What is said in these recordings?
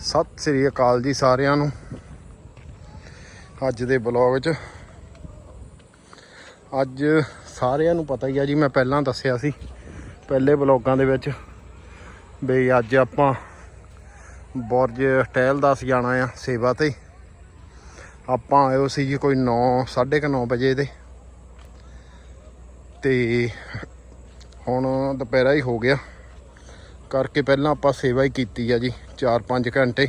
ਸਤਿ ਸ੍ਰੀ ਅਕਾਲ ਜੀ ਸਾਰਿਆਂ ਨੂੰ। ਅੱਜ ਦੇ ਬਲੌਗ 'ਚ ਅੱਜ ਸਾਰਿਆਂ ਨੂੰ ਪਤਾ ਹੀ ਆ ਜੀ, ਮੈਂ ਪਹਿਲਾਂ ਦੱਸਿਆ ਸੀ ਪਹਿਲੇ ਬਲੌਗਾਂ ਦੇ ਵਿੱਚ ਵੀ ਅੱਜ ਆਪਾਂ ਬੁਰਜ ਟਹਿਲ ਟਹਿਲਦਾਸ ਜਾਣਾ ਆ ਸੇਵਾ ਤੇ। ਆਪਾਂ ਆਇਓ ਸੀ ਜੀ ਕੋਈ 9 9:30 ਵਜੇ 'ਤੇ ਤੇ ਹੁਣ ਦੁਪਹਿਰਾ ਹੀ ਹੋ ਗਿਆ। ਕਰਕੇ ਪਹਿਲਾਂ ਆਪਾਂ ਸੇਵਾ ਹੀ ਕੀਤੀ ਆ ਜੀ 4-5 ਘੰਟੇ।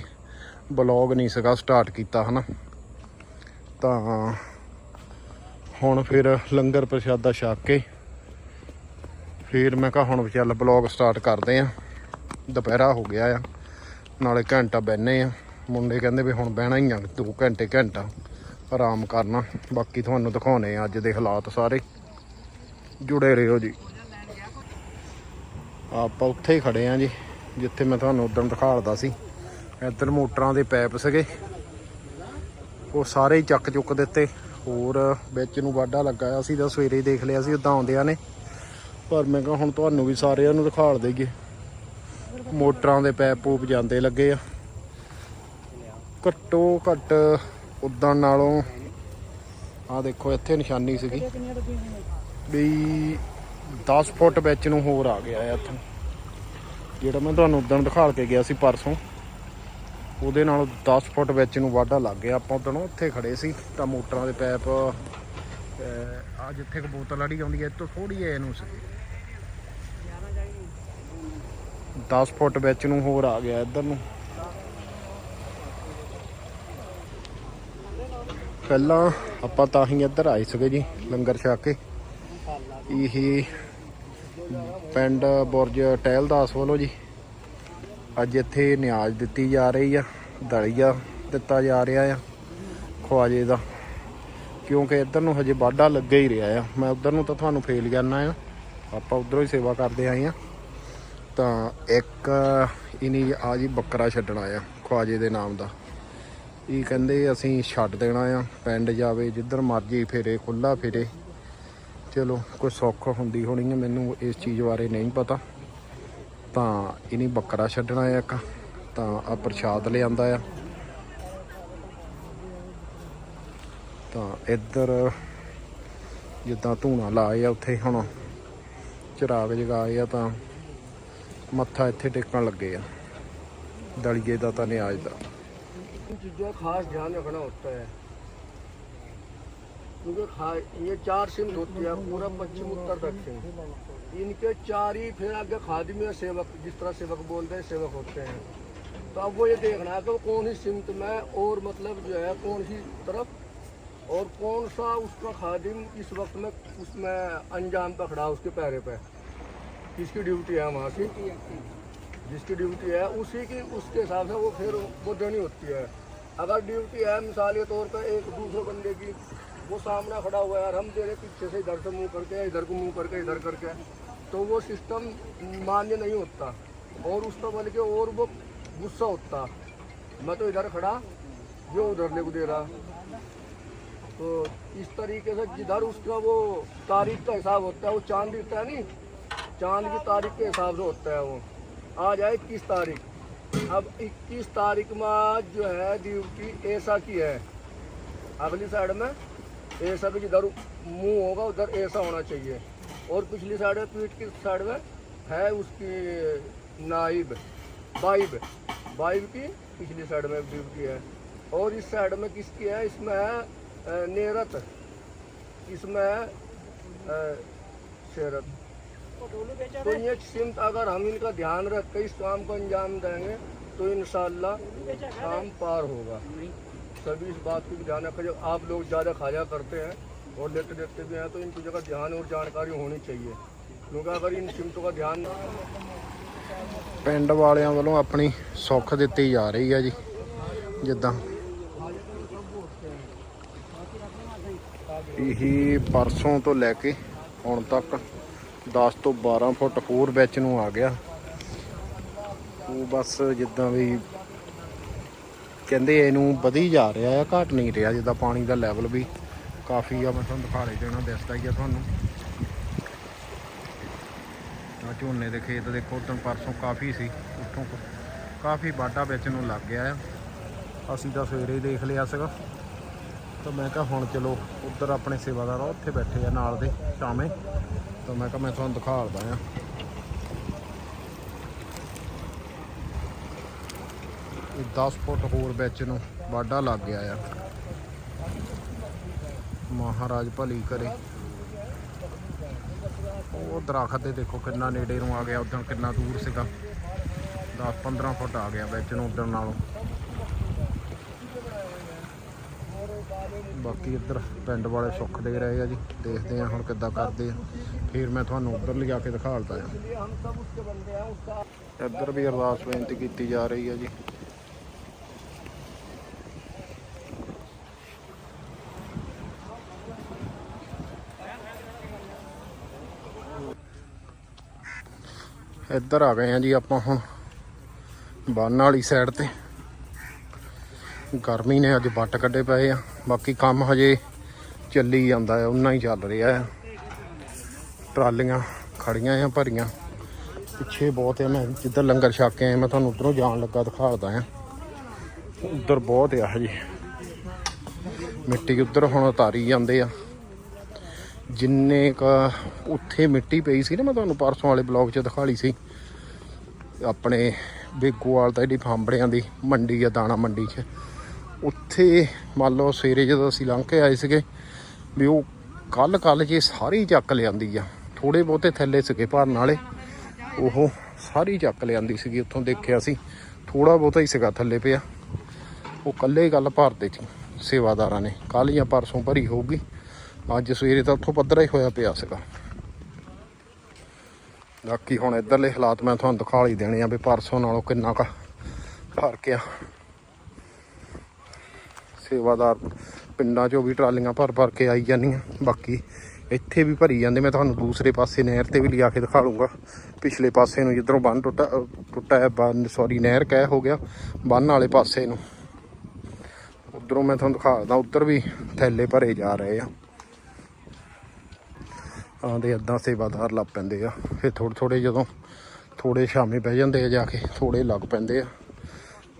ਬਲੌਗ ਨਹੀਂ ਸੀਗਾ ਸਟਾਰਟ ਕੀਤਾ, ਹਨਾ। ਤਾਂ ਹੁਣ ਫਿਰ ਲੰਗਰ ਪ੍ਰਸ਼ਾਦਾ ਛਕ ਕੇ ਫਿਰ ਮੈਂ ਕਿਹਾ ਹੁਣ ਚੱਲ ਬਲੌਗ ਸਟਾਰਟ ਕਰਦੇ ਆ। ਦੁਪਹਿਰਾ ਹੋ ਗਿਆ ਆ, ਨਾਲੇ ਘੰਟਾ ਬਹਿਨੇ ਆ। ਮੁੰਡੇ ਕਹਿੰਦੇ ਵੀ ਹੁਣ ਬਹਿਣਾ ਹੀ ਆ 2 ਘੰਟੇ ਘੰਟਾ ਆਰਾਮ ਕਰਨਾ। ਬਾਕੀ ਤੁਹਾਨੂੰ ਦਿਖਾਉਣੇ ਆ ਅੱਜ ਦੇ ਹਾਲਾਤ ਸਾਰੇ। ਜੁੜੇ ਰਹੋ ਜੀ। ਆਪਾਂ ਉੱਥੇ ਹੀ ਖੜੇ ਆ ਜੀ, ਜਿੱਥੇ ਮੈਂ ਤੁਹਾਨੂੰ ਉਦੋਂ ਦਿਖਾਲਦਾ ਸੀ। ਇੱਧਰ ਮੋਟਰਾਂ ਦੇ ਪੈਪ ਸੀਗੇ। ਉਹ ਸਾਰੇ ਹੀ ਚੱਕ ਚੁੱਕ ਦਿੱਤੇ। ਹੋਰ ਵਿੱਚ ਨੂੰ ਵਾਢਾ ਲੱਗਾ ਆ ਸੀ ਤਾਂ ਸਵੇਰੇ ਹੀ ਦੇਖ ਲਿਆ ਸੀ, ਉਦਾਂ ਆਉਂਦਿਆਂ ਨੇ। ਪਰ ਮੈਂ ਕਿਹਾ ਹੁਣ ਤੁਹਾਨੂੰ ਵੀ ਸਾਰਿਆਂ ਨੂੰ ਦਿਖਾਲ ਦੇਈਏ। ਮੋਟਰਾਂ ਦੇ ਪੈਪ ਪੂਪ ਜਾਂਦੇ ਲੱਗੇ ਆ। ਘੱਟੋ ਘੱਟ ਉਦਾਂ ਨਾਲੋਂ ਆ ਦੇਖੋ, ਇੱਥੇ ਨਿਸ਼ਾਨੀ ਸੀਗੀ। ਵੀ 10 ਫੁੱਟ ਵਿੱਚ ਨੂੰ ਹੋਰ ਆ ਗਿਆ ਆ ਇੱਥੋਂ। ਜਿਹੜਾ ਮੈਂ ਤੁਹਾਨੂੰ ਉਦੋਂ ਦਿਖਾਲ ਕੇ ਗਿਆ ਸੀ ਪਰਸੋਂ, ਉਹਦੇ ਨਾਲ 10 ਫੁੱਟ ਵਿੱਚ ਨੂੰ ਵਾਢਾ ਲੱਗ ਗਿਆ। ਆਪਾਂ ਉਦੋਂ ਉੱਥੇ ਖੜੇ ਸੀ, ਤਾਂ ਮੋਟਰਾਂ ਦੇ ਪੈਪ ਆ ਜਿੱਥੇ ਕ ਬੋਤਲ ਅੜੀ ਆਉਂਦੀ ਹੈ ਇਹ ਤੋਂ ਥੋੜੀ ਐ ਇਹਨੂੰ ਸੀ। 10 ਫੁੱਟ ਵਿੱਚ ਨੂੰ ਹੋਰ ਆ ਗਿਆ ਇੱਧਰ ਨੂੰ। ਪਹਿਲਾਂ ਆਪਾਂ ਤਾਂ ਹੀ ਇੱਧਰ ਆਏ ਸੀਗੇ ਜੀ, ਲੰਗਰ ਛਕ ਕੇ। ਇਹ ਪਿੰਡ ਬੁਰਜ ਟਹਿਲਦਾਸ ਵੱਲੋਂ ਜੀ। ਅੱਜ ਇੱਥੇ ਨਿਆਜ਼ ਦਿੱਤੀ ਜਾ ਰਹੀ ਆ, ਦਲੀਆ ਦਿੱਤਾ ਜਾ ਰਿਹਾ ਆ ਖਵਾਜੇ ਦਾ। ਕਿਉਂਕਿ ਇੱਧਰ ਨੂੰ ਹਜੇ ਵਾਢਾ ਲੱਗਾ ਹੀ ਰਿਹਾ ਆ। ਮੈਂ ਉੱਧਰ ਨੂੰ ਤਾਂ ਤੁਹਾਨੂੰ ਫੇਲ ਜਾਣਾ ਆ। ਆਪਾਂ ਉਧਰੋਂ ਹੀ ਸੇਵਾ ਕਰਦੇ ਆਏ ਆ। ਤਾਂ ਇੱਕ ਇਨੀ ਆ ਜੀ ਬੱਕਰਾ ਛੱਡਣਾ ਆ, ਖਵਾਜੇ ਦੇ ਨਾਮ ਦਾ। ਇਹ ਕਹਿੰਦੇ ਅਸੀਂ ਛੱਡ ਦੇਣਾ ਆ, ਪਿੰਡ ਜਾਵੇ, ਜਿੱਧਰ ਮਰਜ਼ੀ ਫੇਰੇ ਖੁੱਲਾ ਫੇਰੇ। ਚਲੋ, ਕੋਈ ਸੌਖ ਹੁੰਦੀ ਹੋਣੀ ਹੈ ਮੈਨੂੰ ਇਸ ਚੀਜ਼ ਬਾਰੇ ਨਹੀਂ ਪਤਾ। ਤਾਂ ਇਹਨੇ ਬੱਕਰਾ ਛੱਡਣਾ ਆ ਇੱਕ, ਤਾਂ ਆ ਪ੍ਰਸ਼ਾਦ ਲਿਆਂਦਾ ਆ। ਤਾਂ ਇੱਧਰ ਜਿੱਦਾਂ ਧੂਣਾ ਲਾਏ ਆ ਉੱਥੇ ਹੁਣ, ਚਿਰਾਗ ਜਗਾਏ ਆ ਤਾਂ ਮੱਥਾ ਇੱਥੇ ਟੇਕਣ ਲੱਗੇ ਆ। ਦਲੀਏ ਦਾ ਤਾਂ ਨਿਆਜ ਦਾ। ਚੀਜ਼ਾਂ ਖਾਸ ਧਿਆਨ ਰੱਖਣਾ ਹੁੰਦਾ ਹੈ। क्योंकि खा ये चार सिम होती है, पूरा पश्चिम उत्तर दक्षिण। इनके चार ही फिर आगे खादिम या सेवक, जिस तरह सेवक बोलते हैं, सेवक होते हैं। तो अब वो ये देखना है कि वो कौन सी सिमत में और मतलब जो है, कौन सी तरफ़ और कौन सा उसका खादिम इस वक्त में, उसमें अंजाम पे खड़ा उसके पैरे पे। किसकी ड्यूटी है वहाँ की? जिसकी ड्यूटी है, उसी की, उसके हिसाब से वो फिर वो देनी होती है। अगर ड्यूटी है, मिसाल के तौर पर एक दूसरे बंदे की वो सामने खड़ा हुआ है और हम रहे पीछे से इधर से मुँह करके, इधर को मुँह करके, इधर करके। तो वो सिस्टम मान्य नहीं होता। और उस पर बल्कि और वो गुस्सा होता। मैं तो इधर खड़ा, जो उधरने को दे रहा। तो इस तरीके से जिधर उसका वो तारीख का हिसाब होता है, वो चाँद दिखता है नहीं, चाँद की तारीख के हिसाब से होता है वो। आज है इक्कीस तारीख। अब 21 तारीख में जो है, ड्यूटी ऐसा की है। अगली साइड में ऐसा भी जिधर मुँह होगा, उधर ऐसा होना चाहिए। और पिछली साइड में पीठ की साइड में है उसकी नाइब, बाइब। बाइब की पिछली साइड में ड्यूटी है। और इस साइड में किसकी है? इसमें है नेरत। इसमें है शेरत तो ये सिमत अगर हम इनका ध्यान रख के इस काम को अंजाम देंगे तो इंशाल्लाह काम पार होगा। सभी इस बात को भी ध्यान रखें जब आप लोग ज़्यादा खाया करते हैं और लेते देते भी हैं तो इन चीज़ों का ध्यान और जानकारी होनी चाहिए क्योंकि अगर इन सिमतों का ध्यान ਪਿੰਡ ਵਾਲਿਆਂ ਵੱਲੋਂ ਆਪਣੀ ਸੁੱਖ ਦਿੱਤੀ ਜਾ ਰਹੀ ਆ ਜੀ ਜਿੱਦਾਂ ਇਹ ਪਰਸੋਂ ਤੋਂ ਲੈ ਕੇ ਹੁਣ ਤੱਕ 10 ਤੋਂ 12 ਫੁੱਟ ਹੋਰ ਵਿੱਚ ਨੂੰ ਆ ਗਿਆ ਉਹ ਬਸ ਜਿੱਦਾਂ ਵੀ ਕਹਿੰਦੇ ਇਹਨੂੰ ਵਧੀ ਜਾ ਰਿਹਾ ਆ, ਘਟ ਨਹੀਂ ਰਿਹਾ ਜਿੱਦਾਂ ਪਾਣੀ ਦਾ ਲੈਵਲ ਵੀ ਕਾਫੀ ਆ, ਮੈਂ ਤੁਹਾਨੂੰ ਦਿਖਾ ਰਹੀ ਦੇਣਾ ਦਿਸਦਾ ਹੀ ਆ ਤੁਹਾਨੂੰ। ਆ ਝੋਨੇ ਦੇ ਖੇਤ ਦੇਖੋ ਉਦੋਂ ਪਰਸੋਂ ਕਾਫੀ ਸੀ, ਉੱਥੋਂ ਕਾਫੀ ਵਾਢਾ ਵਿੱਚ ਨੂੰ ਲੱਗ ਗਿਆ ਆ। ਅਸੀਂ ਤਾਂ ਸਵੇਰੇ ਹੀ ਦੇਖ ਲਿਆ ਸੀਗਾ। ਤਾਂ ਮੈਂ ਕਿਹਾ ਹੁਣ ਚਲੋ, ਉੱਧਰ ਆਪਣੇ ਸੇਵਾਦਾਰ ਆ, ਉੱਥੇ ਬੈਠੇ ਆ ਨਾਲ ਦੇ, ਸ਼ਾਮੇ। ਤਾਂ ਮੈਂ ਕਿਹਾ ਮੈਂ ਤੁਹਾਨੂੰ ਦਿਖਾਉਂਦਾ ਆ। ਇਹ 10 ਫੁੱਟ ਹੋਰ ਵਿੱਚ ਨੂੰ ਵਾਢਾ ਲੱਗ ਗਿਆ ਆ। ਮਹਾਰਾਜ ਭਲੀ ਕਰੇ। ਉਹ ਦਰਖਤ ਦੇ ਦੇਖੋ ਕਿੰਨਾ ਨੇੜੇ ਨੂੰ ਆ ਗਿਆ ਉਦੋਂ ਕਿੰਨਾ ਦੂਰ ਸੀਗਾ। 10 15 ਫੁੱਟ ਆ ਗਿਆ ਵਿੱਚ ਨੂੰ ਉਦੋਂ ਨਾਲੋਂ। ਬਾਕੀ ਇੱਧਰ ਪਿੰਡ ਵਾਲੇ ਸੁੱਖ ਦੇ ਰਹੇ ਆ ਜੀ, ਦੇਖਦੇ ਆ ਹੁਣ ਕਿੱਦਾਂ ਕਰਦੇ ਆ। ਫਿਰ ਮੈਂ ਤੁਹਾਨੂੰ ਉੱਧਰ ਲਿਜਾ ਕੇ ਦਿਖਾਲਦਾ ਆ। ਇੱਧਰ ਵੀ ਅਰਦਾਸ ਬੇਨਤੀ ਕੀਤੀ ਜਾ ਰਹੀ ਹੈ ਜੀ। ਇੱਧਰ ਆ ਗਏ ਆ ਜੀ ਆਪਾਂ ਹੁਣ ਬੰਨ ਵਾਲੀ ਸਾਈਡ ਤੇ। ਗਰਮੀ ਨੇ ਅੱਜ ਵੱਟ ਕੱਢੇ ਪਏ ਆ। ਬਾਕੀ ਕੰਮ ਹਜੇ ਚੱਲੀ ਜਾਂਦਾ ਹੈ ਉਨਾ ਹੀ ਚੱਲ ਰਿਹਾ ਹੈ। ਟਰਾਲੀਆਂ ਖੜੀਆਂ ਆ, ਭਰੀਆਂ। ਪਿੱਛੇ ਬਹੁਤ ਆ, ਮੈਂ ਜਿੱਧਰ ਲੰਗਰ ਛਕ ਕੇ ਆਇਆ, ਮੈਂ ਤੁਹਾਨੂੰ ਉਧਰੋਂ ਜਾਣ ਲੱਗਾ ਦਿਖਾਉਂਦਾ ਆ ਉਧਰ ਬਹੁਤ ਆ ਹਜੇ। ਮਿੱਟੀ ਉਧਰ ਹੁਣ ਉਤਾਰੀ ਜਾਂਦੇ ਆ। ਜਿੰਨੇ ਕ ਉੱਥੇ ਮਿੱਟੀ ਪਈ ਸੀ ਨਾ, ਮੈਂ ਤੁਹਾਨੂੰ ਪਰਸੋਂ ਵਾਲੇ ਬਲੌਗ 'ਚ ਦਿਖਾ ਲਈ ਸੀ। ਆਪਣੇ ਬੇਗੋਵਾਲ ਤਾਂ ਜਿਹੜੀ ਫਾਂਬੜਿਆਂ ਦੀ ਮੰਡੀ ਆ, ਦਾਣਾ ਮੰਡੀ 'ਚ। ਉੱਥੇ ਮੰਨ ਲਓ ਸਵੇਰੇ ਜਦੋਂ ਅਸੀਂ ਲੰਘ ਕੇ ਆਏ ਸੀਗੇ, ਵੀ ਉਹ ਕੱਲ ਕੱਲ ਜੇ ਸਾਰੀ ਚੱਕ ਲਿਆਂਦੀ ਆ। ਥੋੜੇ ਬਹੁਤੇ ਥੱਲੇ ਸੀਗੇ ਭਰਨ ਵਾਲੇ, ਉਹ ਸਾਰੀ ਚੱਕ ਲਿਆਂਦੀ ਸੀਗੀ ਉੱਥੋਂ ਦੇਖਿਆ ਸੀ। ਥੋੜਾ ਬਹੁਤਾ ਹੀ ਸੀਗਾ ਥੱਲੇ ਪਿਆ। ਉਹ ਕੱਲੇ ਹੀ ਗੱਲ ਭਰਦੇ ਸੀ ਸੇਵਾਦਾਰਾਂ ਨੇ। ਕੱਲ ਜਾਂ ਪਰਸੋਂ ਭਰੀ ਹੋਊਗੀ। ਅੱਜ ਸਵੇਰੇ ਤਾਂ ਉੱਥੋਂ ਪੱਧਰਾ ਹੀ ਹੋਇਆ ਪਿਆ ਸੀਗਾ। ਬਾਕੀ ਹੁਣ ਇੱਧਰਲੇ ਹਾਲਾਤ ਮੈਂ ਤੁਹਾਨੂੰ ਦਿਖਾ ਹੀ ਦੇਣੇ ਆ ਵੀ ਪਰਸੋਂ ਨਾਲੋਂ ਕਿੰਨਾ ਕੁ ਫ਼ਰਕ ਆ। ਸੇਵਾਦਾਰ ਪਿੰਡਾਂ 'ਚੋਂ ਵੀ ਟਰਾਲੀਆਂ ਭਰ ਭਰ ਕੇ ਆਈ ਜਾਂਦੀਆਂ। ਬਾਕੀ ਇੱਥੇ ਵੀ ਭਰੀ ਜਾਂਦੇ, ਮੈਂ ਤੁਹਾਨੂੰ ਦੂਸਰੇ ਪਾਸੇ ਨਹਿਰ ਤੇ ਵੀ ਲਿਆ ਕੇ ਦਿਖਾ ਲੂੰਗਾ ਪਿਛਲੇ ਪਾਸੇ ਨੂੰ ਜਿੱਧਰੋਂ ਬੰਨ ਟੁੱਟਾ ਅਹ ਟੁੱਟਾ ਹੈ, ਬੰਨ ਸੌਰੀ ਨਹਿਰ ਕਹਿ ਹੋ ਗਿਆ, ਬੰਨ ਵਾਲੇ ਪਾਸੇ ਨੂੰ। ਉਧਰੋਂ ਮੈਂ ਤੁਹਾਨੂੰ ਦਿਖਾ ਦਿਖਾਦਾ ਉੱਧਰ ਵੀ ਥੈਲੇ ਭਰੇ ਜਾ ਰਹੇ ਆ। ਆਂਦੇ ਅੱਧਾ ਸੇਵਾਦਾਰ ਲੱਗ ਪੈਂਦੇ ਆ। ਫਿਰ ਥੋੜੇ ਥੋੜੇ ਜਦੋਂ ਥੋੜੇ ਸ਼ਾਮੇ ਬਹਿ ਜਾਂਦੇ ਆ ਜਾ ਕੇ ਥੋੜੇ ਲੱਗ ਪੈਂਦੇ ਆ।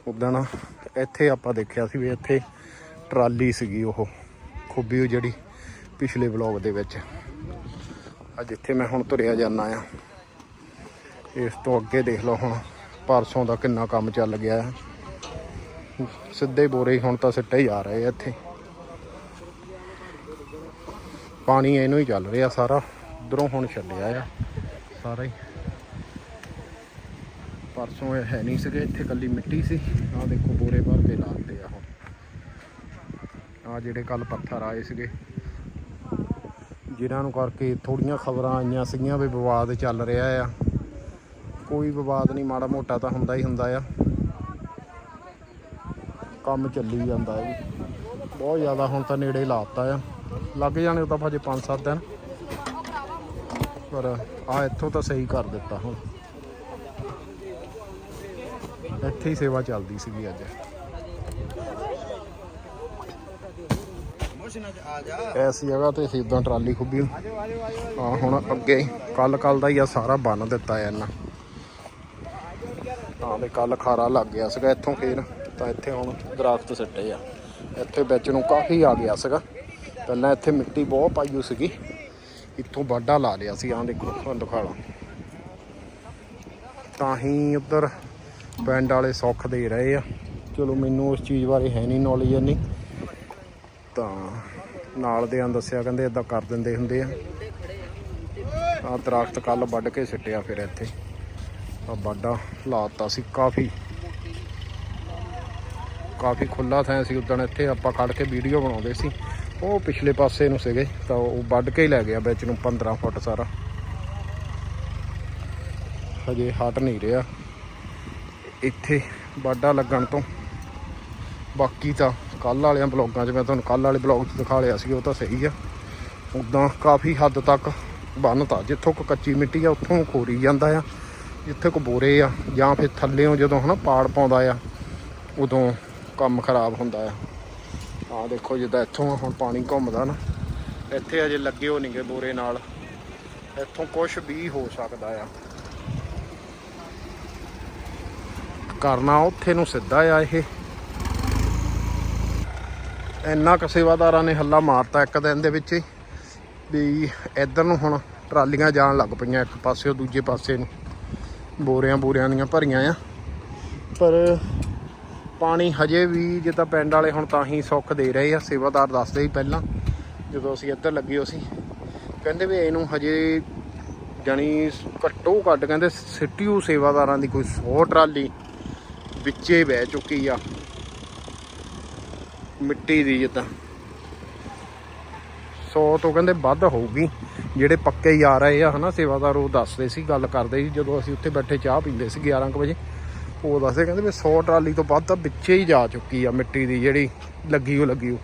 ਉਦਾਂ ਨਾ ਇੱਥੇ ਆਪਾਂ ਦੇਖਿਆ ਸੀ ਵੀ ਇੱਥੇ ਟਰਾਲੀ ਸੀਗੀ ਉਹ, ਖੁੱਬੀ ਜਿਹੜੀ ਪਿਛਲੇ ਵਲੌਗ ਦੇ ਵਿੱਚ। ਅੱਜ ਜਿੱਥੇ ਮੈਂ ਹੁਣ ਤੁਰਿਆ ਜਾਂਦਾ ਆ। ਇਸ ਤੋਂ ਅੱਗੇ ਦੇਖ ਲਓ ਹੁਣ ਪਰਸੋਂ ਦਾ ਕਿੰਨਾ ਕੰਮ ਚੱਲ ਗਿਆ। ਹੈ ਸਿੱਧੇ ਬੋਰੇ ਹੀ ਹੁਣ ਤਾਂ ਸਿੱਟੇ ਹੀ ਆ ਰਹੇ ਆ ਇੱਥੇ। ਪਾਣੀ ਇਹਨੂੰ ਹੀ ਚੱਲ ਰਿਹਾ ਸਾਰਾ। ਉਧਰੋਂ ਹੁਣ ਛੱਡਿਆ ਆ ਸਾਰਾ ਹੀ। ਪਰਸੋਂ ਇਹ ਹੈ ਨਹੀਂ ਸੀਗੇ, ਇੱਥੇ ਕੱਲੀ ਮਿੱਟੀ ਸੀ। ਆਹ ਦੇਖੋ ਬੋਰੇ ਭਰ ਕੇ ਲਾਤੇ ਆ ਹੁਣ। ਆ ਜਿਹੜੇ ਕੱਲ ਪੱਥਰ ਆਏ ਸੀਗੇ, ਜਿਨ੍ਹਾਂ ਨੂੰ ਕਰਕੇ ਥੋੜੀਆਂ ਖਬਰਾਂ ਆਈਆਂ ਸੀਗੀਆਂ ਵੀ ਵਿਵਾਦ ਚੱਲ ਰਿਹਾ ਆ। ਕੋਈ ਵਿਵਾਦ ਨਹੀਂ, ਮਾੜਾ ਮੋਟਾ ਤਾਂ ਹੁੰਦਾ ਹੀ ਹੁੰਦਾ ਆ। ਕੰਮ ਚੱਲੀ ਜਾਂਦਾ ਹੈ ਬਹੁਤ ਜ਼ਿਆਦਾ ਹੁਣ ਤਾਂ ਨੇੜੇ ਲਾਤਾ ਆ। ਲੱਗ ਜਾਣੇ ਉਹ ਤਾਂ ਭਾਜੇ 5-7 ਦਿਨ। ਪਰ ਆ ਇੱਥੋਂ ਤਾਂ ਸਹੀ ਕਰ ਦਿੱਤਾ ਹੁਣ। ਇੱਥੇ ਹੀ ਸੇਵਾ ਚੱਲਦੀ ਸੀਗੀ ਅੱਜ। ਐਸੀ ਜਗ੍ਹਾ ਤੇ ਸੀ ਉਦਾਂ ਟਰਾਲੀ ਖੁੱਬੀ ਆ ਹੁਣ ਅੱਗੇ ਕੱਲ ਕੱਲ ਦਾ ਹੀ ਆ ਸਾਰਾ ਬੰਨ ਦਿੱਤਾ ਇਹਨਾਂ। ਹਾਂ ਤੇ ਕੱਲ ਖਾਰਾ ਲੱਗ ਗਿਆ ਸੀਗਾ ਇੱਥੋਂ ਫੇਰ। ਤਾਂ ਇੱਥੇ ਹੁਣ ਦਰਖਤ ਸਿੱਟੇ ਆ। ਇੱਥੇ ਵਿੱਚ ਨੂੰ ਕਾਫੀ ਆ ਗਿਆ ਸੀਗਾ। ਪਹਿਲਾਂ ਇੱਥੇ ਮਿੱਟੀ ਬਹੁਤ ਪਾਈ ਹੋਈ ਸੀਗੀ। ਇੱਥੋਂ ਵਾਢਾ ਲਾ ਲਿਆ ਸੀ, ਆਹ ਦੇਖੋ ਤੁਹਾਨੂੰ ਦਿਖਾ ਲਾਂ ਤਾਂ ਹੀ ਉੱਧਰ ਪਿੰਡ ਵਾਲੇ ਸੁੱਖ ਦੇ ਰਹੇ ਆ। ਚਲੋ, ਮੈਨੂੰ ਉਸ ਚੀਜ਼ ਬਾਰੇ ਹੈ ਨਹੀਂ ਨੌਲੇਜ ਇੰਨੀ। ਤਾਂ ਨਾਲ ਦੇ ਆਂ ਦੱਸਿਆ, ਕਹਿੰਦੇ ਇਦਾਂ ਕਰ ਦਿੰਦੇ ਹੁੰਦੇ ਆ। ਆ ਦਰਖਤ ਕੱਲ ਵੱਢ ਕੇ ਸਿੱਟਿਆ ਫਿਰ ਇੱਥੇ। ਆ ਵਾਢਾ ਲਾਤਾ ਸੀ ਕਾਫੀ। ਕਾਫੀ ਖੁੱਲਾ ਥਾਂ ਸੀ ਉਦੋਂ ਇੱਥੇ ਆਪਾਂ ਖੜ ਕੇ ਵੀਡੀਓ ਬਣਾਉਂਦੇ ਸੀ। ਉਹ ਪਿਛਲੇ ਪਾਸੇ ਨੂੰ ਸੀਗੇ, ਤਾਂ ਉਹ ਵੱਢ ਕੇ ਹੀ ਲੈ ਗਿਆ ਵਿੱਚ ਨੂੰ 15 ਫੁੱਟ ਸਾਰਾ। ਹਜੇ ਹਟ ਨਹੀਂ ਰਿਹਾ। ਇੱਥੇ ਵਾਢਾ ਲੱਗਣ ਤੋਂ ਬਾਕੀ ਤਾਂ ਕੱਲ ਵਾਲਿਆਂ ਬਲੌਗਾਂ 'ਚ ਮੈਂ ਤੁਹਾਨੂੰ ਕੱਲ ਵਾਲੇ ਬਲੌਗ 'ਚ ਦਿਖਾ ਲਿਆ ਸੀ, ਉਹ ਤਾਂ ਸਹੀ ਆ। ਉਦਾਂ ਕਾਫੀ ਹੱਦ ਤੱਕ ਬੰਨਤਾ ਜਿੱਥੋਂ ਕੋ ਕੱਚੀ ਮਿੱਟੀ ਆ, ਉੱਥੋਂ ਖੋਰੀ ਜਾਂਦਾ ਆ, ਜਿੱਥੇ ਕੋ ਬੋਰੇ ਆ, ਜਾਂ ਫਿਰ ਥੱਲੇੋਂ ਜਦੋਂ ਹਨਾ ਪਾੜ ਪਾਉਂਦਾ ਆ, ਉਦੋਂ ਕੰਮ ਖਰਾਬ ਹੁੰਦਾ ਆ। ਆ ਦੇਖੋ ਜਿੱਦਾਂ ਇੱਥੋਂ ਹੁਣ ਪਾਣੀ ਘੁੰਮਦਾ ਨਾ, ਇੱਥੇ ਅਜੇ ਲੱਗੇ ਹੋ ਨਹੀਂਗੇ ਬੋਰੇ ਨਾਲ। ਇੱਥੋਂ ਕੁਝ ਵੀ ਹੋ ਸਕਦਾ ਆ। ਕਰਨਾ ਉੱਥੇ ਨੂੰ ਸਿੱਧਾ ਆ ਇਹ। ਇੰਨਾ ਕੁ ਸੇਵਾਦਾਰਾਂ ਨੇ ਹੱਲਾ ਮਾਰਤਾ ਇੱਕ ਦਿਨ ਦੇ ਵਿੱਚ ਹੀ, ਵੀ ਇੱਧਰ ਨੂੰ ਹੁਣ ਟਰਾਲੀਆਂ ਜਾਣ ਲੱਗ ਪਈਆਂ ਇੱਕ ਪਾਸੇ ਪਾਸਿਓ ਦੂਜੇ ਪਾਸੇ ਨੂੰ। ਬੋਰਿਆਂ ਬੋਰਿਆਂ ਦੀਆਂ ਭਰੀਆਂ ਆ। ਪਰ ਪਾਣੀ ਹਜੇ ਵੀ ਜੇ ਤਾਂ ਪਿੰਡ ਵਾਲੇ ਹੁਣ ਤਾਂ ਹੀ ਸੁੱਖ ਦੇ ਰਹੇ ਆ, ਸੇਵਾਦਾਰ ਦੱਸਦੇ ਸੀ ਪਹਿਲਾਂ, ਜਦੋਂ ਅਸੀਂ ਇੱਧਰ ਲੱਗੇ ਹੋ ਸੀ। ਕਹਿੰਦੇ ਵੀ ਇਹਨੂੰ ਹਜੇ ਜਾਣੀ ਘੱਟੋ ਘੱਟ ਕਹਿੰਦੇ ਸਿੱਟੀਓ ਸੇਵਾਦਾਰਾਂ ਦੀ ਕੋਈ 100 ਟਰਾਲੀ ਵਿੱਚੇ ਬਹਿ ਚੁੱਕੀ ਆ, ਮਿੱਟੀ ਦੀ ਜਿੱਦਾਂ। 100 ਤੋਂ ਕਹਿੰਦੇ ਵੱਧ ਹੋਊਗੀ, ਜਿਹੜੇ ਪੱਕੇ ਹੀ ਆ ਰਹੇ ਆ ਹਨਾ ਸੇਵਾਦਾਰ ਉਹ ਦੱਸਦੇ ਸੀ, ਗੱਲ ਕਰਦੇ ਸੀ ਜਦੋਂ ਅਸੀਂ ਉੱਥੇ ਬੈਠੇ ਚਾਹ ਪੀਂਦੇ ਸੀ 11 ਕੁ ਵਜੇ। ਉਹ ਦੱਸਦੇ ਕਹਿੰਦੇ ਵੀ 100 ਟਰਾਲੀ ਤੋਂ ਵੱਧ ਤਾਂ ਵਿੱਚੇ ਹੀ ਜਾ ਚੁੱਕੀ ਆ ਮਿੱਟੀ ਦੀ ਜਿਹੜੀ ਲੱਗੀ ਉਹ ਲੱਗੀ ਉਹ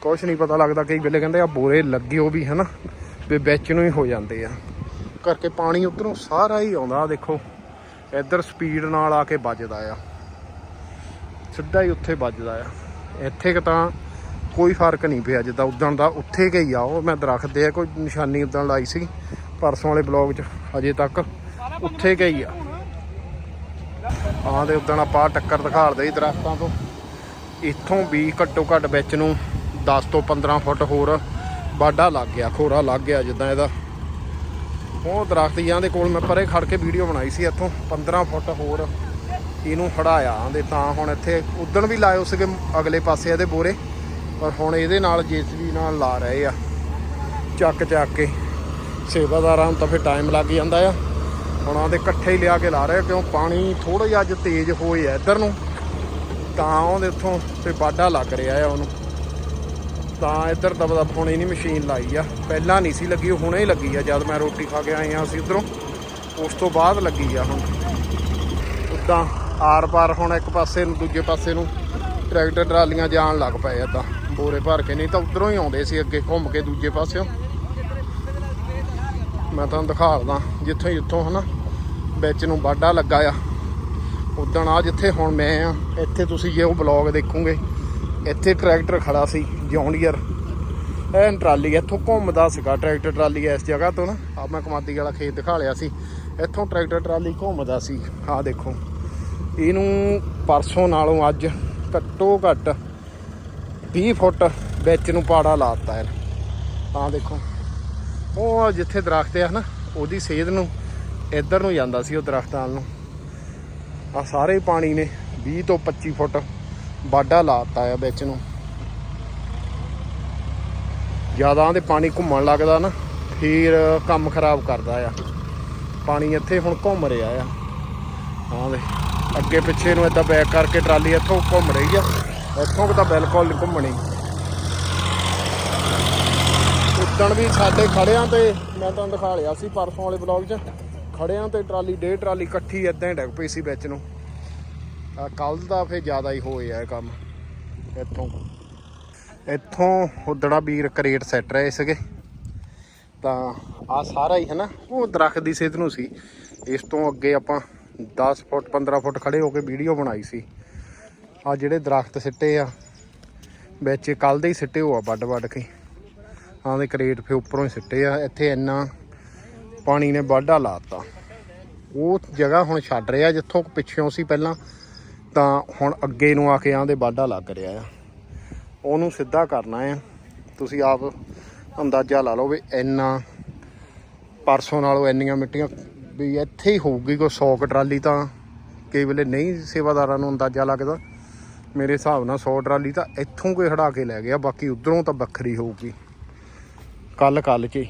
ਕੁਛ ਨਹੀਂ ਪਤਾ ਲੱਗਦਾ ਕਈ ਵੇਲੇ ਕਹਿੰਦੇ ਆ ਬੋਰੇ ਲੱਗੇ ਉਹ ਵੀ, ਹਨਾ? ਵੀ ਵਿੱਚ ਨੂੰ ਹੀ ਹੋ ਜਾਂਦੇ ਆ। ਕਰਕੇ ਪਾਣੀ ਉਧਰੋਂ ਸਾਰਾ ਹੀ ਆਉਂਦਾ, ਆਹ ਦੇਖੋ। ਇੱਧਰ ਸਪੀਡ ਨਾਲ ਆ ਕੇ ਵੱਜਦਾ ਆ। ਸਿੱਧਾ ਹੀ ਉੱਥੇ ਵੱਜਦਾ ਆ। ਇੱਥੇ ਕਿ ਤਾਂ ਕੋਈ ਫ਼ਰਕ ਨਹੀਂ ਪਿਆ, ਜਿੱਦਾਂ ਉਦਣ ਦਾ ਉੱਥੇ ਗਈ ਆ ਉਹ। ਮੈਂ ਦਰਖਤ ਦੇ ਕੋਈ ਨਿਸ਼ਾਨੀ ਉਦਣ ਲਾਈ ਸੀ, ਪਰਸੋਂ ਵਾਲੇ ਬਲੌਗ 'ਚ ਅਜੇ ਤੱਕ। ਉੱਥੇ ਗਈ ਆ। ਆਹ ਦੇ ਉਦਣ ਆਪਾਂ ਟੱਕਰ ਦਿਖਾੜਦੇ ਸੀ ਦਰਖਤਾਂ ਤੋਂ। ਇੱਥੋਂ ਵੀ ਘੱਟੋ ਘੱਟ ਵਿੱਚ ਨੂੰ 10 ਤੋਂ 15 ਫੁੱਟ ਹੋਰ ਬਾਡਾ ਲੱਗ ਗਿਆ, ਖੋਰਾ ਲੱਗ ਗਿਆ ਜਿੱਦਾਂ ਇਹਦਾ। ਉਹ ਦਰਖਤ ਜਾਂ ਦੇ ਕੋਲ ਮੈਂ ਪਰੇ ਖੜ ਕੇ ਵੀਡੀਓ ਬਣਾਈ ਸੀ ਇੱਥੋਂ 15 ਫੁੱਟ ਹੋਰ ਇਹਨੂੰ ਖੜਾਇਆ ਆਂਦੇ ਤਾਂ ਹੁਣ ਇੱਥੇ ਉਦਣ ਵੀ ਲਾਇਓ ਸੀਗੇ ਅਗਲੇ ਪਾਸੇ ਇਹਦੇ ਬੋਰੇ, ਪਰ ਹੁਣ ਇਹਦੇ ਨਾਲ ਜੇਸੀਬੀ ਨਾਲ ਲਾ ਰਹੇ ਆ। ਚੱਕ ਚੱਕ ਕੇ ਸੇਵਾਦਾਰਾਂ ਨੂੰ ਤਾਂ ਫਿਰ ਟਾਈਮ ਲੱਗ ਜਾਂਦਾ ਆ। ਹੁਣ ਆਂਦੇ ਇਕੱਠੇ ਹੀ ਲਿਆ ਕੇ ਲਾ ਰਹੇ ਕਿਉਂ ਪਾਣੀ ਥੋੜਾ ਜਿਹਾ ਅੱਜ ਤੇਜ਼ ਹੋਏ ਆ ਇੱਧਰ ਨੂੰ, ਤਾਂ ਉਹਦੇ ਉੱਥੋਂ ਤੇ ਬਾਡਾ ਲੱਗ ਰਿਹਾ ਆ ਉਹਨੂੰ। ਤਾਂ ਇੱਧਰ ਦਬ ਦਬ ਹੁਣ ਇਹਨੀ ਮਸ਼ੀਨ ਲਾਈ ਆ। ਪਹਿਲਾਂ ਨਹੀਂ ਸੀ ਲੱਗੀ, ਹੁਣੇ ਹੀ ਲੱਗੀ ਆ। ਜਦ ਮੈਂ ਰੋਟੀ ਖਾ ਕੇ ਆਏ ਆ ਅਸੀਂ ਉਧਰੋਂ, ਉਸ ਤੋਂ ਬਾਅਦ ਲੱਗੀ ਆ ਹੁਣ। ਉਦਾਂ ਆਰ ਪਾਰ ਹੁਣ ਇੱਕ ਪਾਸੇ ਨੂੰ, ਦੂਜੇ ਪਾਸੇ ਨੂੰ ਟਰੈਕਟਰ ਟਰਾਲੀਆਂ ਜਾਣ ਲੱਗ ਪਏ ਆ ਤਾਂ। ਬੋਰੇ ਭਰ ਕੇ ਨਹੀਂ ਤਾਂ ਉਧਰੋਂ ਹੀ ਆਉਂਦੇ ਸੀ, ਅੱਗੇ ਘੁੰਮ ਕੇ ਦੂਜੇ ਪਾਸਿਓਂ। ਮੈਂ ਤੁਹਾਨੂੰ ਦਿਖਾਉਂਦਾ, ਜਿੱਥੋਂ ਜਿੱਥੋਂ ਹਨਾ। ਵਿੱਚ ਨੂੰ ਬਾਡਾ ਲੱਗਾ ਆ। ਉਦਣ ਆ ਜਿੱਥੇ ਹੁਣ ਮੈਂ ਆ, ਇੱਥੇ ਤੁਸੀਂ ਜੇ ਉਹ ਬਲੌਗ ਦੇਖੋਗੇ, ਇੱਥੇ ਟਰੈਕਟਰ ਖੜਾ ਸੀ ਜੌਂਡੀਅਰ ਐਨ ਟਰਾਲੀ ਇੱਥੋਂ ਘੁੰਮਦਾ ਸੀਗਾ ਟਰੈਕਟਰ ਟਰਾਲੀ ਇਸ ਜਗ੍ਹਾ ਤੋਂ ਨਾ। ਆ ਮੈਂ ਕਮਾਦੀ ਵਾਲਾ ਖੇਤ ਦਿਖਾ ਲਿਆ ਸੀ। ਇੱਥੋਂ ਟਰੈਕਟਰ ਟਰਾਲੀ ਘੁੰਮਦਾ ਸੀ। ਆਹ ਦੇਖੋ, ਇਹਨੂੰ ਪਰਸੋਂ ਨਾਲੋਂ ਅੱਜ ਘੱਟੋ ਘੱਟ 20 ਫੁੱਟ ਵਿੱਚ ਨੂੰ ਪਾੜਾ ਲਾਤਾ ਹੈ ਆਹ ਦੇਖੋ, ਉਹ ਜਿੱਥੇ ਦਰਖਤ ਆ ਨਾ, ਉਹਦੀ ਸੇਧ ਨੂੰ ਇੱਧਰ ਨੂੰ ਜਾਂਦਾ ਸੀ ਉਹ ਦਰਖਤਾਂ ਨੂੰ। ਆ ਸਾਰੇ ਪਾਣੀ ਨੇ 20 ਤੋਂ 25 ਫੁੱਟ ਬਾਡਾ ਲਾਤਾ ਆ ਵਿੱਚ ਨੂੰ। ਜ਼ਿਆਦਾ ਦੇ ਪਾਣੀ ਘੁੰਮਣ ਲੱਗਦਾ ਨਾ, ਫਿਰ ਕੰਮ ਖਰਾਬ ਕਰਦਾ ਆ। ਪਾਣੀ ਇੱਥੇ ਹੁਣ ਘੁੰਮ ਰਿਹਾ ਆ। ਹਾਂ ਦੇ ਅੱਗੇ ਪਿੱਛੇ ਨੂੰ ਏਦਾਂ ਬੈਕ ਕਰਕੇ ਟਰਾਲੀ ਇੱਥੋਂ ਘੁੰਮ ਰਹੀ ਆ। ਇੱਥੋਂ ਕਿ ਤਾਂ ਬਿਲਕੁਲ ਨਹੀਂ ਘੁੰਮਣੀ। ਉਦਣ ਵੀ ਸਾਡੇ ਖੜਿਆਂ ਤੇ, ਮੈਂ ਤੁਹਾਨੂੰ ਦਿਖਾ ਲਿਆ ਸੀ ਪਰਸੋਂ ਵਾਲੇ ਬਲੌਗ 'ਚ। ਖੜਿਆਂ ਤੇ ਟਰਾਲੀ ਡੇ ਟਰਾਲੀ ਇਕੱਠੀ ਇਦਾਂ ਹੀ ਡੱਗ ਪਈ ਸੀ ਵਿੱਚ ਨੂੰ। ਆ ਕੱਲ ਦਾ ਫੇ ਜ਼ਿਆਦਾ ਹੀ ਹੋਇਆ ਇਹ ਕੰਮ। ਇੱਥੋਂ ਇੱਥੋਂ ਉਦੜਾ ਵੀਰ ਕਰੇਟ ਸੈੱਟ ਰਹੇ ਸੀਗੇ। ਤਾਂ ਆ ਸਾਰਾ ਹੀ ਹੈ ਨਾ ਉਹ ਦਰਖਤ ਦੀ ਸਿੱਧ ਨੂੰ ਸੀ। ਇਸ ਤੋਂ ਅੱਗੇ ਆਪਾਂ 10 ਫੁੱਟ 15 ਫੁੱਟ ਖੜੇ ਹੋ ਕੇ ਵੀਡੀਓ ਬਣਾਈ ਸੀ। ਆ ਜਿਹੜੇ ਦਰਖਤ ਸਿੱਟੇ ਆ, ਵਿੱਚ ਕੱਲ ਦੇ ਹੀ ਸਿੱਟੇ ਹੋਆ ਵੱਡ ਵੱਡ ਕੇ। ਆਹ ਦੇ ਕਰੇਟ ਫੇ ਉੱਪਰੋਂ ਹੀ ਸਿੱਟੇ ਆ, ਇੱਥੇ ਇੰਨਾ ਪਾਣੀ ਨੇ ਵਾਢਾ ਲਾਤਾ ਉਹ ਜਗ੍ਹਾ ਹੁਣ ਛੱਡ ਰਿਹਾ, ਜਿੱਥੋਂ ਪਿੱਛੋਂ ਸੀ ਪਹਿਲਾਂ, ਤਾਂ ਹੁਣ ਅੱਗੇ ਨੂੰ ਆ ਕੇ ਆਂਦੇ ਵਾਢਾ ਲੱਗ ਰਿਹਾ ਆ। ਉਹਨੂੰ ਸਿੱਧਾ ਕਰਨਾ ਆ। ਤੁਸੀਂ ਆਪ ਅੰਦਾਜ਼ਾ ਲਾ ਲਓ ਵੀ ਇੰਨਾ, ਪਰਸੋਂ ਨਾਲੋਂ ਇੰਨੀਆਂ ਮਿੱਟੀਆਂ, ਵੀ ਇੱਥੇ ਹੀ ਹੋਊਗੀ ਕੋਈ 100 ਕ ਟਰਾਲੀ ਤਾਂ ਕਈ ਵੇਲੇ ਨਹੀਂ ਸੇਵਾਦਾਰਾਂ ਨੂੰ ਅੰਦਾਜ਼ਾ ਲੱਗਦਾ। ਮੇਰੇ ਹਿਸਾਬ ਨਾਲ 100 ਟਰਾਲੀ ਤਾਂ ਇੱਥੋਂ ਕੋਈ ਹੜਾ ਕੇ ਲੈ ਗਿਆ, ਬਾਕੀ ਉਧਰੋਂ ਤਾਂ ਵੱਖਰੀ ਹੋਊਗੀ। ਕੱਲ ਕੱਲ ਚ ਹੀ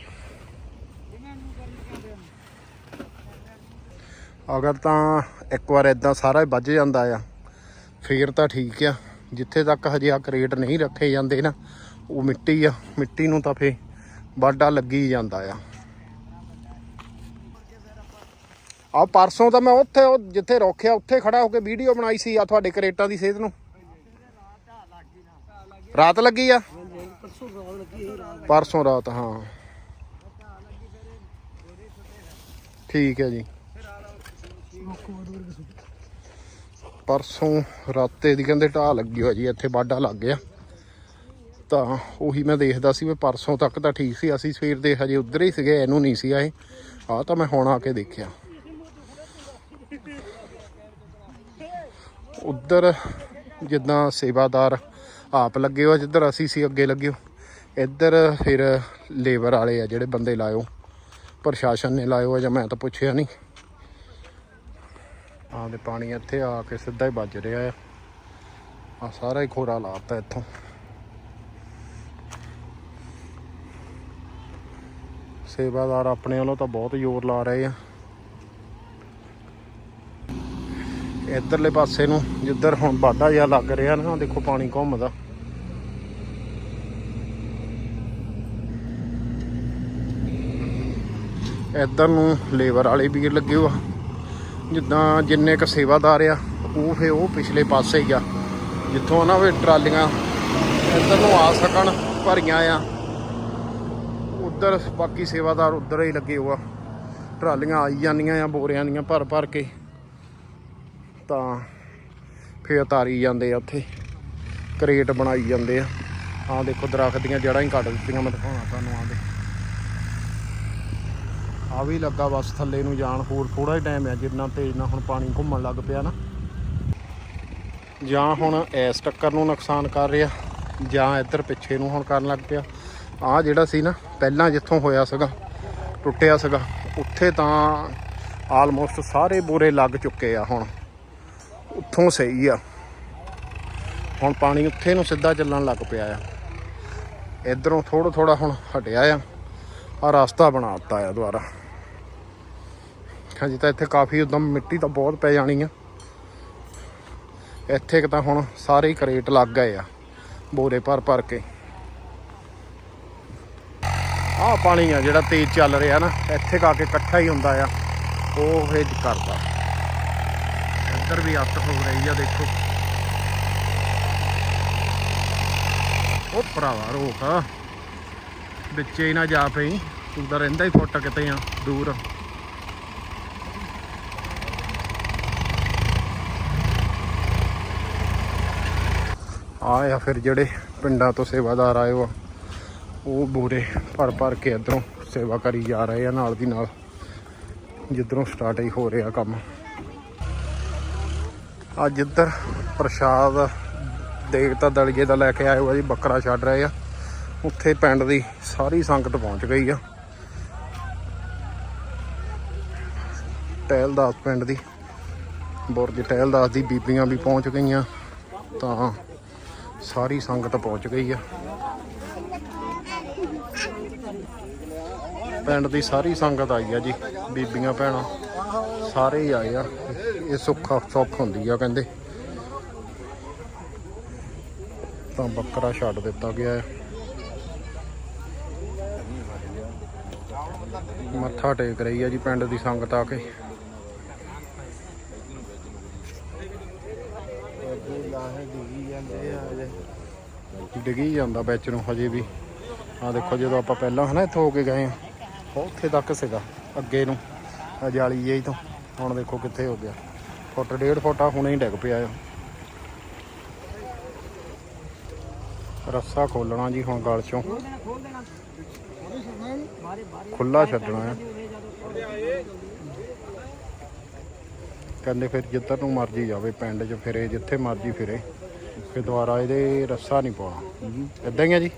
ਅਗਰ ਤਾਂ ਇੱਕ ਵਾਰ ਇਦਾਂ ਸਾਰਾ ਹੀ ਵੱਜ ਜਾਂਦਾ ਆ, ਫੇਰ ਤਾਂ ਠੀਕ ਆ। ਜਿੱਥੇ ਤੱਕ ਹਜੇ ਆ ਕਰੇਟ ਨਹੀਂ ਰੱਖੇ ਜਾਂਦੇ ਨਾ, ਉਹ ਮਿੱਟੀ ਆ, ਮਿੱਟੀ ਨੂੰ ਤਾਂ ਫੇ ਵਾਢਾ ਲੱਗੀ ਜਾਂਦਾ ਆ। ਆ ਪਰਸੋਂ ਤਾਂ ਮੈਂ ਉੱਥੇ, ਉਹ ਜਿੱਥੇ ਰੋਕਿਆ, ਉੱਥੇ ਖੜਾ ਹੋ ਕੇ ਵੀਡੀਓ ਬਣਾਈ ਸੀ ਆ ਤੁਹਾਡੇ ਕਰੇਟਾਂ ਦੀ ਸਿਹਤ ਨੂੰ। ਰਾਤ ਲੱਗੀ ਆ? ਪਰਸੋਂ ਰਾਤ, ਹਾਂ। ਠੀਕ ਹੈ ਜੀ। ਪਰਸੋਂ ਰਾਤੇ ਦੀ ਕਹਿੰਦੇ ਢਾਹ ਲੱਗੀ ਹੋਈ ਜੀ, ਇੱਥੇ ਬਾਡਾ ਲੱਗ ਗਿਆ। ਤਾਂ ਉਹੀ ਮੈਂ ਦੇਖਦਾ ਸੀ ਵੀ ਪਰਸੋਂ ਤੱਕ ਤਾਂ ਠੀਕ ਸੀ, ਅਸੀਂ ਸਵੇਰ ਦੇ ਹਜੇ ਉਧਰ ਹੀ ਸੀਗੇ, ਇਹਨੂੰ ਨਹੀਂ ਸੀ ਆਏ। ਆ ਤਾਂ ਮੈਂ ਹੁਣ ਆ ਕੇ ਦੇਖਿਆ। ਉੱਧਰ ਜਿੱਦਾਂ ਸੇਵਾਦਾਰ ਆਪ ਲੱਗੇ ਹੋ ਜਿੱਧਰ ਅਸੀਂ ਸੀ, ਅੱਗੇ ਲੱਗੇ ਹੋ। ਇੱਧਰ ਫਿਰ ਲੇਬਰ ਵਾਲੇ ਆ ਜਿਹੜੇ ਬੰਦੇ ਲਾਇਓ, ਪ੍ਰਸ਼ਾਸਨ ਨੇ ਲਾਇਓ ਜਾਂ ਮੈਂ ਤਾਂ ਪੁੱਛਿਆ ਨਹੀਂ। ਆਹ ਦੇ ਪਾਣੀ ਇੱਥੇ ਆ ਕੇ ਸਿੱਧਾ ਹੀ ਵੱਜ ਰਿਹਾ ਆ। ਆ ਸਾਰਾ ਹੀ ਖੋਰਾ ਲਾਤਾ ਇੱਥੋਂ। ਸੇਵਾਦਾਰ ਆਪਣੇ ਵੱਲੋਂ ਤਾਂ ਬਹੁਤ ਜ਼ੋਰ ਲਾ ਰਹੇ ਆ। ਇੱਧਰਲੇ ਪਾਸੇ ਨੂੰ ਜਿੱਧਰ ਹੁਣ ਵਾਧਾ ਜਿਹਾ ਲੱਗ ਰਿਹਾ ਨਾ ਦੇਖੋ ਪਾਣੀ ਘੁੰਮਦਾ। ਇੱਧਰ ਨੂੰ ਲੇਬਰ ਵਾਲੇ ਵੀਰ ਲੱਗੇ ਹੋਆ। ਜਿੱਦਾਂ ਜਿੰਨੇ ਕ ਸੇਵਾਦਾਰ ਆ, ਉਹ ਫੇ ਉਹ ਪਿਛਲੇ ਪਾਸੇ ਹੀ ਆ। ਜਿੱਥੋਂ ਨਾ ਵੀ ਟਰਾਲੀਆਂ ਇੱਧਰ ਨੂੰ ਆ ਸਕਣ, ਭਰੀਆਂ ਆ। ਉਧਰ ਬਾਕੀ ਸੇਵਾਦਾਰ ਉਧਰ ਹੀ ਲੱਗੇ ਹੋਆ ਟਰਾਲੀਆਂ ਆਈ ਜਾਂਦੀਆਂ ਆ, ਬੋਰਿਆਂ ਦੀਆਂ ਭਰ ਭਰ ਕੇ। ਤਾਂ ਫੇਰ ਉਤਾਰੀ ਜਾਂਦੇ ਆ ਉੱਥੇ। ਕਰੇਟ ਬਣਾਈ ਜਾਂਦੇ ਆ। ਆਹ ਦੇਖੋ ਦਰਖਤ ਦੀਆਂ ਜੜਾਂ ਹੀ ਕੱਟ ਦਿੱਤੀਆਂ ਮੈਂ ਦਿਖਾਉਣਾ ਤੁਹਾਨੂੰ, ਆਹ ਦੇ ਆ ਵੀ ਲੱਗਾ ਬਸ ਥੱਲੇ ਨੂੰ ਜਾਣ ਹੋਰ ਥੋੜਾ ਹੀ ਟਾਈਮ ਆ ਜਿੰਨਾ ਤੇਜ਼ ਨਾਲ ਹੁਣ ਪਾਣੀ ਘੁੰਮਣ ਲੱਗ ਪਿਆ ਨਾ। ਜਾਂ ਹੁਣ ਇਸ ਟੱਕਰ ਨੂੰ ਨੁਕਸਾਨ ਕਰ ਰਿਹਾ, ਜਾਂ ਇੱਧਰ ਪਿੱਛੇ ਨੂੰ ਹੁਣ ਕਰਨ ਲੱਗ ਪਿਆ। ਆ ਜਿਹੜਾ ਸੀ ਨਾ, ਪਹਿਲਾਂ ਜਿੱਥੋਂ ਹੋਇਆ ਸੀਗਾ, ਟੁੱਟਿਆ ਸੀਗਾ, ਉੱਥੇ ਤਾਂ ਆਲਮੋਸਟ ਸਾਰੇ ਬੋਰੇ ਲੱਗ ਚੁੱਕੇ ਆ ਹੁਣ। ਉੱਥੋਂ ਸਹੀ ਆ। ਹੁਣ ਪਾਣੀ ਉੱਥੇ ਨੂੰ ਸਿੱਧਾ ਚੱਲਣ ਲੱਗ ਪਿਆ ਆ। ਇਧਰੋਂ ਥੋੜਾ ਥੋੜਾ ਹੁਣ ਹਟਿਆ ਆ। ਆ ਰਸਤਾ ਬਣਾ ਦਿੱਤਾ ਆ ਦੁਬਾਰਾ। ਹਾਂਜੀ, ਤਾਂ ਇੱਥੇ ਕਾਫੀ ਉਦਮ ਮਿੱਟੀ ਤਾਂ ਬਹੁਤ ਪੈ ਜਾਣੀ ਆ। ਇੱਥੇ ਕਿ ਤਾਂ ਹੁਣ ਸਾਰੇ ਹੀ ਕਰੇਟ ਲੱਗ ਗਏ ਆ, ਬੋਰੇ ਭਰ ਭਰ ਕੇ। ਆਹ ਪਾਣੀ ਆ ਜਿਹੜਾ ਤੇਜ਼ ਚੱਲ ਰਿਹਾ ਨਾ, ਇੱਥੇ ਕਾ ਕੇ ਇਕੱਠਾ ਹੀ ਹੁੰਦਾ ਆ। ਉਹ ਇਹ ਕਰਦਾ। ਇੱਧਰ ਵੀ ਅੱਤ ਹੋ ਰਹੀ ਆ, ਦੇਖੋ। ਉਹ ਭਰਾਵਾ, ਰੋਕ। ਵਿੱਚੇ ਹੀ ਨਾ ਜਾ ਪਈ। ਤੂੰ ਤਾਂ ਰਹਿੰਦਾ ਹੀ ਫੁੱਟ ਕਿਤੇ ਆ, ਦੂਰ। ਆਏ ਆ ਫਿਰ ਜਿਹੜੇ ਪਿੰਡਾਂ ਤੋਂ ਸੇਵਾਦਾਰ ਆਏ ਆ ਉਹ ਬੂਰੇ ਭਰ ਭਰ ਕੇ ਇਧਰੋਂ ਸੇਵਾ ਕਰੀ ਜਾ ਰਹੇ ਆ ਨਾਲ ਦੀ ਨਾਲ, ਜਿੱਧਰੋਂ ਸਟਾਰਟ ਹੀ ਹੋ ਰਿਹਾ ਕੰਮ। ਅੱਜ ਇੱਧਰ ਪ੍ਰਸ਼ਾਦ ਦੇਗਤਾ ਦਲੀਏ ਦਾ ਲੈ ਕੇ ਆਏ ਹੋ ਜੀ, ਬੱਕਰਾ ਛੱਡ ਰਹੇ ਆ। ਉੱਥੇ ਪਿੰਡ ਦੀ ਸਾਰੀ ਸੰਗਤ ਪਹੁੰਚ ਗਈ ਆ। ਟਹਿਲਦਾਸ ਪਿੰਡ ਦੀ, ਬੁਰਜ ਟਹਿਲਦਾਸ ਦੀ ਬੀਬੀਆਂ ਵੀ ਪਹੁੰਚ ਗਈਆਂ, ਤਾਂ ਸਾਰੀ ਸੰਗਤ ਪਹੁੰਚ ਗਈ ਆ। ਪਿੰਡ ਦੀ ਸਾਰੀ ਸੰਗਤ ਆਈ ਆ ਜੀ, ਬੀਬੀਆਂ ਭੈਣਾਂ, ਸਾਰੇ ਹੀ ਆਏ ਆ। ਇਹ ਸੁੱਖ ਸੁੱਖ ਹੁੰਦੀ ਆ ਕਹਿੰਦੇ। ਤਾਂ ਬੱਕਰਾ ਛੱਡ ਦਿੱਤਾ ਗਿਆ ਹੈ ਮੱਥਾ ਟੇਕ ਰਹੀ ਆ ਜੀ ਪਿੰਡ ਦੀ ਸੰਗਤ ਆ ਕੇ। ਡਿੱਗੀ ਜਾਂਦਾ ਵਿੱਚ ਨੂੰ ਹਜੇ ਵੀ। ਆ ਦੇਖੋ ਜਦੋਂ ਆਪਾਂ ਪਹਿਲਾਂ ਹਨਾ ਇੱਥੋਂ ਹੋ ਕੇ ਗਏ ਆ ਉੱਥੇ ਤੱਕ ਸੀਗਾ, ਅੱਗੇ ਨੂੰ, ਆਹ ਜਾਲੀ ਜਿਹੀ ਤੋਂ। ਹੁਣ ਦੇਖੋ ਕਿੱਥੇ ਹੋ ਗਿਆ। ਫੁੱਟ ਡੇਢ ਫੁੱਟ ਆ, ਹੁਣੇ ਹੀ ਡਿੱਗ ਪਿਆ ਆ। ਰੱਸਾ ਖੋਲਣਾ ਜੀ ਹੁਣ ਗਲ ਚੋਂ। ਖੁੱਲਾ ਛੱਡਣਾ ਆ। ਕਹਿੰਦੇ ਫਿਰ ਜਿੱਧਰ ਨੂੰ ਮਰਜ਼ੀ ਜਾਵੇ, ਪਿੰਡ 'ਚ ਫਿਰੇ, ਜਿੱਥੇ ਮਰਜ਼ੀ ਫਿਰੇ। ਫਿਰ ਦੁਬਾਰਾ ਇਹਦੇ ਰੱਸਾ ਨਹੀਂ ਪਾਉਣਾ ਇਦਾਂ ਹੀ ਆ ਜੀ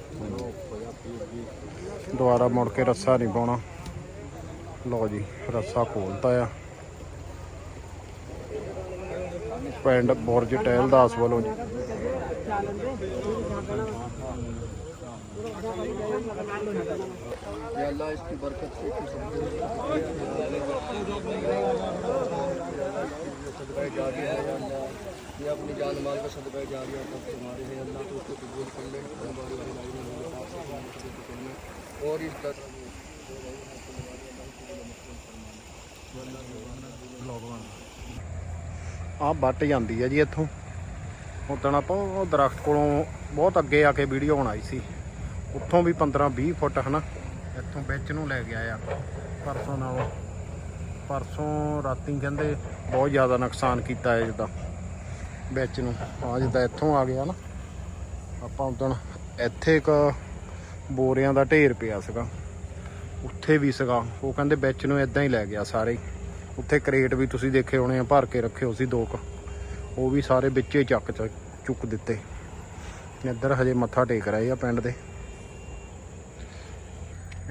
ਦੁਬਾਰਾ ਮੁੜ ਕੇ ਰੱਸਾ ਨਹੀਂ ਪਾਉਣਾ ਲਓ ਜੀ ਰੱਸਾ ਖੋਲਤਾ ਆ ਪਿੰਡ ਬੁਰਜ ਟਹਿਲਦਾਸ ਵੱਲੋਂ ਜੀ या अल्लाह इसकी बरकत से कि सब सदका जारी है या अल्लाह ये अपनी जान माल का सदका जारी है तब तुम्हारे हैं अल्लाह तो उसको कबूल कर ले हमारी भलाई में हमारे पास से हमारे कबूल कर ले और इस दर ਆ ਵੱਟ ਜਾਂਦੀ ਹੈ ਜੀ ਇੱਥੋਂ ਉਦੋਂ ਆਪਾਂ ਉਹ ਦਰਖਤ ਕੋਲੋਂ ਬਹੁਤ ਅੱਗੇ ਆ ਕੇ ਵੀਡੀਓ ਬਣਾਈ ਸੀ ਉੱਥੋਂ ਵੀ 15 20 ਫੁੱਟ ਹਨਾ ਇੱਥੋਂ ਵਿੱਚ ਨੂੰ ਲੈ ਗਿਆ ਆ ਪਰਸੋਂ ਨਾਲੋਂ ਪਰਸੋਂ ਰਾਤੀ ਕਹਿੰਦੇ ਬਹੁਤ ਜ਼ਿਆਦਾ ਨੁਕਸਾਨ ਕੀਤਾ ਹੈ ਜਿੱਦਾਂ ਵਿੱਚ ਨੂੰ। ਆ ਜਿੱਦਾਂ ਇੱਥੋਂ ਆ ਗਿਆ ਨਾ, ਆਪਾਂ ਉਦੋਂ ਇੱਥੇ ਇੱਕ ਬੋਰਿਆਂ ਦਾ ਢੇਰ ਪਿਆ ਸੀਗਾ। ਉੱਥੇ ਵੀ ਸੀਗਾ। ਉਹ ਕਹਿੰਦੇ ਵਿੱਚ ਨੂੰ ਇਦਾਂ ਹੀ ਲੈ ਗਿਆ ਸਾਰੇ। ਉੱਥੇ ਕਰੇਟ ਵੀ ਤੁਸੀਂ ਦੇਖੇ ਹੋਣੇ ਆ, ਭਰ ਕੇ ਰੱਖੇ ਹੋ ਸੀ ਦੋ ਕੁ। ਉਹ ਵੀ ਸਾਰੇ ਵਿੱਚੇ ਚੱਕ ਚੁੱਕ ਦਿੱਤੇ। ਇੱਧਰ ਹਜੇ ਮੱਥਾ ਟੇਕ ਰਹੇ ਆ ਪਿੰਡ ਦੇ।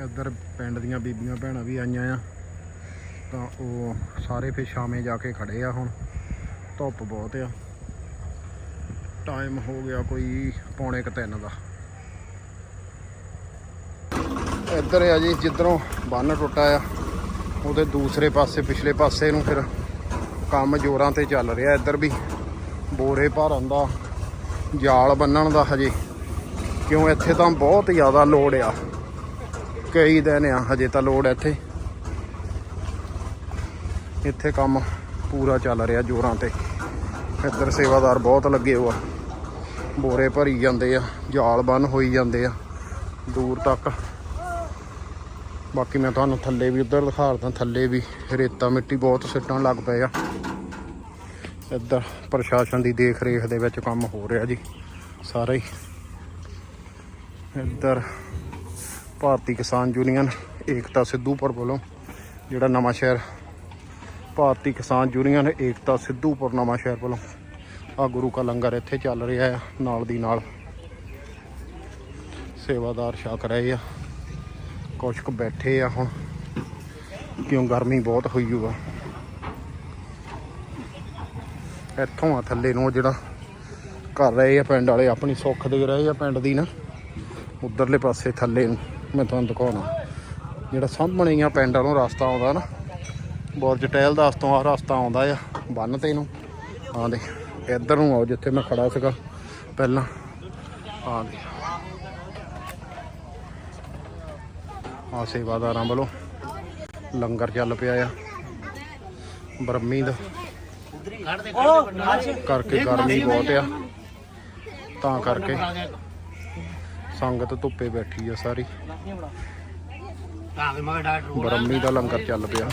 ਇੱਧਰ ਪਿੰਡ ਦੀਆਂ ਬੀਬੀਆਂ ਭੈਣਾਂ ਵੀ ਆਈਆਂ ਆ। ਤਾਂ ਉਹ ਸਾਰੇ ਫਿਰ ਸ਼ਾਮੇ ਜਾ ਕੇ ਖੜੇ ਆ ਹੁਣ। ਧੁੱਪ ਬਹੁਤ ਆ। ਟਾਈਮ ਹੋ ਗਿਆ ਕੋਈ ਪੌਣੇ ਕੁ ਤਿੰਨ ਦਾ। ਇੱਧਰ ਆ ਜੀ, ਜਿੱਧਰੋਂ ਬੰਨ ਟੁੱਟਾ ਆ, ਉਹਦੇ ਦੂਸਰੇ ਪਾਸੇ, ਪਿਛਲੇ ਪਾਸੇ ਨੂੰ ਫਿਰ ਕੰਮ ਜ਼ੋਰਾਂ ਤੇ ਚੱਲ ਰਿਹਾ। ਇੱਧਰ ਵੀ ਬੋਰੇ ਭਰਨ ਦਾ, ਜਾਲ ਬੰਨਣ ਦਾ ਹਜੇ। ਕਿਉਂ ਇੱਥੇ ਤਾਂ ਬਹੁਤ ਜ਼ਿਆਦਾ ਲੋੜ ਆ। ਕਈ ਦਿਨ ਆ, ਹਜੇ ਤਾਂ ਲੋੜ ਇੱਥੇ। ਇੱਥੇ ਕੰਮ ਪੂਰਾ ਚੱਲ ਰਿਹਾ ਜ਼ੋਰਾਂ ਤੇ। ਇੱਧਰ ਸੇਵਾਦਾਰ ਬਹੁਤ ਲੱਗੇ ਹੋਆ ਬੋਰੇ ਭਰੀ ਜਾਂਦੇ ਆ, ਜਾਲ ਬੰਨ ਹੋਈ ਜਾਂਦੇ ਆ, ਦੂਰ ਤੱਕ। ਬਾਕੀ ਮੈਂ ਤੁਹਾਨੂੰ ਥੱਲੇ ਵੀ ਉੱਧਰ ਦਿਖਾ ਦਦਾ, ਥੱਲੇ ਵੀ ਰੇਤਾ ਮਿੱਟੀ ਬਹੁਤ ਸਿੱਟਣ ਲੱਗ ਪਏ ਆ। ਇੱਧਰ ਪ੍ਰਸ਼ਾਸਨ ਦੀ ਦੇਖ ਰੇਖ ਦੇ ਵਿੱਚ ਕੰਮ ਹੋ ਰਿਹਾ ਜੀ, ਸਾਰਾ ਹੀ। ਇੱਧਰ ਭਾਰਤੀ ਕਿਸਾਨ ਯੂਨੀਅਨ, ਏਕਤਾ ਸਿੱਧੂਪੁਰ ਵੱਲੋਂ ਜਿਹੜਾ ਨਵਾਂ ਸ਼ਹਿਰ ਭਾਰਤੀ ਕਿਸਾਨ ਯੂਨੀਅਨ, ਏਕਤਾ ਸਿੱਧੂਪੁਰ ਨਵਾਂ ਸ਼ਹਿਰ ਵੱਲੋਂ ਆ ਗੁਰੂ ਕਾ ਲੰਗਰ ਇੱਥੇ ਚੱਲ ਰਿਹਾ ਆ, ਨਾਲ ਦੀ ਨਾਲ। ਸੇਵਾਦਾਰ ਛਕ ਰਹੇ ਆ। ਕੁਛ ਕੁ ਬੈਠੇ ਆ ਹੁਣ। ਕਿਉਂ ਗਰਮੀ ਬਹੁਤ ਹੋਈ ਹੋਆ ਇੱਥੋਂ ਆ ਥੱਲੇ ਨੂੰ ਜਿਹੜਾ ਕਰ ਰਹੇ ਆ ਪਿੰਡ ਵਾਲੇ, ਆਪਣੀ ਸੁੱਖ ਦੇ ਰਹੇ ਆ ਪਿੰਡ ਦੀ ਨਾ। ਉਧਰਲੇ ਪਾਸੇ ਥੱਲੇ ਨੂੰ, ਮੈਂ ਤੁਹਾਨੂੰ ਦਿਖਾਉਣਾ। ਜਿਹੜਾ ਸਾਹਮਣੇ ਆ ਪਿੰਡ ਵਾਲੋਂ ਰਸਤਾ ਆਉਂਦਾ ਨਾ, ਬੁਰਜ ਟਹਿਲਦਾਸ ਤੋਂ ਆ ਰਸਤਾ ਆਉਂਦਾ ਆ ਬੰਨ ਤੇ ਨੂੰ। ਆ ਇੱਧਰ ਨੂੰ ਆਓ ਜਿੱਥੇ ਮੈਂ ਖੜਾ ਸੀਗਾ ਪਹਿਲਾਂ। ਆ ਦੇ ਆ ਸੇਵਾਦਾਰਾਂ ਵੱਲੋਂ ਲੰਗਰ ਚੱਲ ਪਿਆ ਆ। ਬਰਮੀ ਦਾ। ਕਰਕੇ ਗਰਮੀ ਬਹੁਤ ਆ। ਤਾਂ ਕਰਕੇ ਸੰਗਤ ਧੁੱਪੇ ਬੈਠੀ ਆ ਸਾਰੀ। ਬਰਮੀ ਦਾ ਲੰਗਰ ਚੱਲ ਪਿਆ।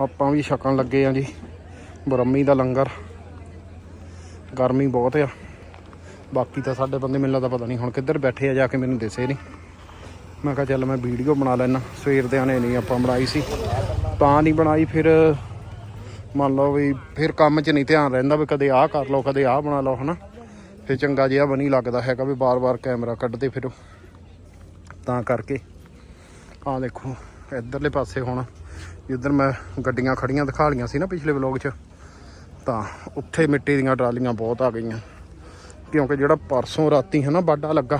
ਆਪਾਂ ਵੀ ਛਕਣ ਲੱਗੇ ਆ ਜੀ। ਬਰੰਮੀ ਦਾ ਲੰਗਰ। ਗਰਮੀ ਬਹੁਤ ਆ। ਬਾਕੀ ਤਾਂ ਸਾਡੇ ਬੰਦੇ ਮੈਨੂੰ ਲੱਗਦਾ ਪਤਾ ਨਹੀਂ ਹੁਣ ਕਿੱਧਰ ਬੈਠੇ ਆ, ਜਾ ਕੇ ਮੈਨੂੰ ਦਿਸੇ ਨਹੀਂ ਮੈਂ ਕਿਹਾ ਚੱਲ ਮੈਂ ਵੀਡੀਓ ਬਣਾ ਲੈਣਾ ਸਵੇਰ ਦੇ ਆਨੇ ਨਹੀਂ ਆਪਾਂ ਬਣਾਈ ਸੀ। ਤਾਂ ਨਹੀਂ ਬਣਾਈ, ਫਿਰ ਮੰਨ ਲਓ ਵੀ ਫਿਰ ਕੰਮ 'ਚ ਨਹੀਂ ਧਿਆਨ ਰਹਿੰਦਾ ਵੀ ਕਦੇ ਆਹ ਕਰ ਲਓ, ਕਦੇ ਆਹ ਬਣਾ ਲਓ, ਹਨਾ। ਫਿਰ ਚੰਗਾ ਜਿਹਾ ਬਣੀ ਲੱਗਦਾ ਹੈਗਾ ਵੀ ਬਾਰ-ਬਾਰ ਕੈਮਰਾ ਕੱਢਦੇ ਫਿਰੋ। ਤਾਂ ਕਰਕੇ ਆਹ ਦੇਖੋ, ਇਧਰਲੇ ਪਾਸੇ ਹੁਣ ਜਿੱਧਰ ਮੈਂ ਗੱਡੀਆਂ ਖੜੀਆਂ ਦਿਖਾ ਲਈਆਂ ਸੀ ਨਾ ਪਿਛਲੇ ਵਲੌਗ 'ਚ। ਤਾਂ ਉੱਥੇ ਮਿੱਟੀ ਦੀਆਂ ਟਰਾਲੀਆਂ ਬਹੁਤ ਆ ਗਈਆਂ। ਕਿਉਂਕਿ ਜਿਹੜਾ ਪਰਸੋਂ ਰਾਤੀ ਹੈ ਨਾ ਬਾਡਾ ਲੱਗਾ,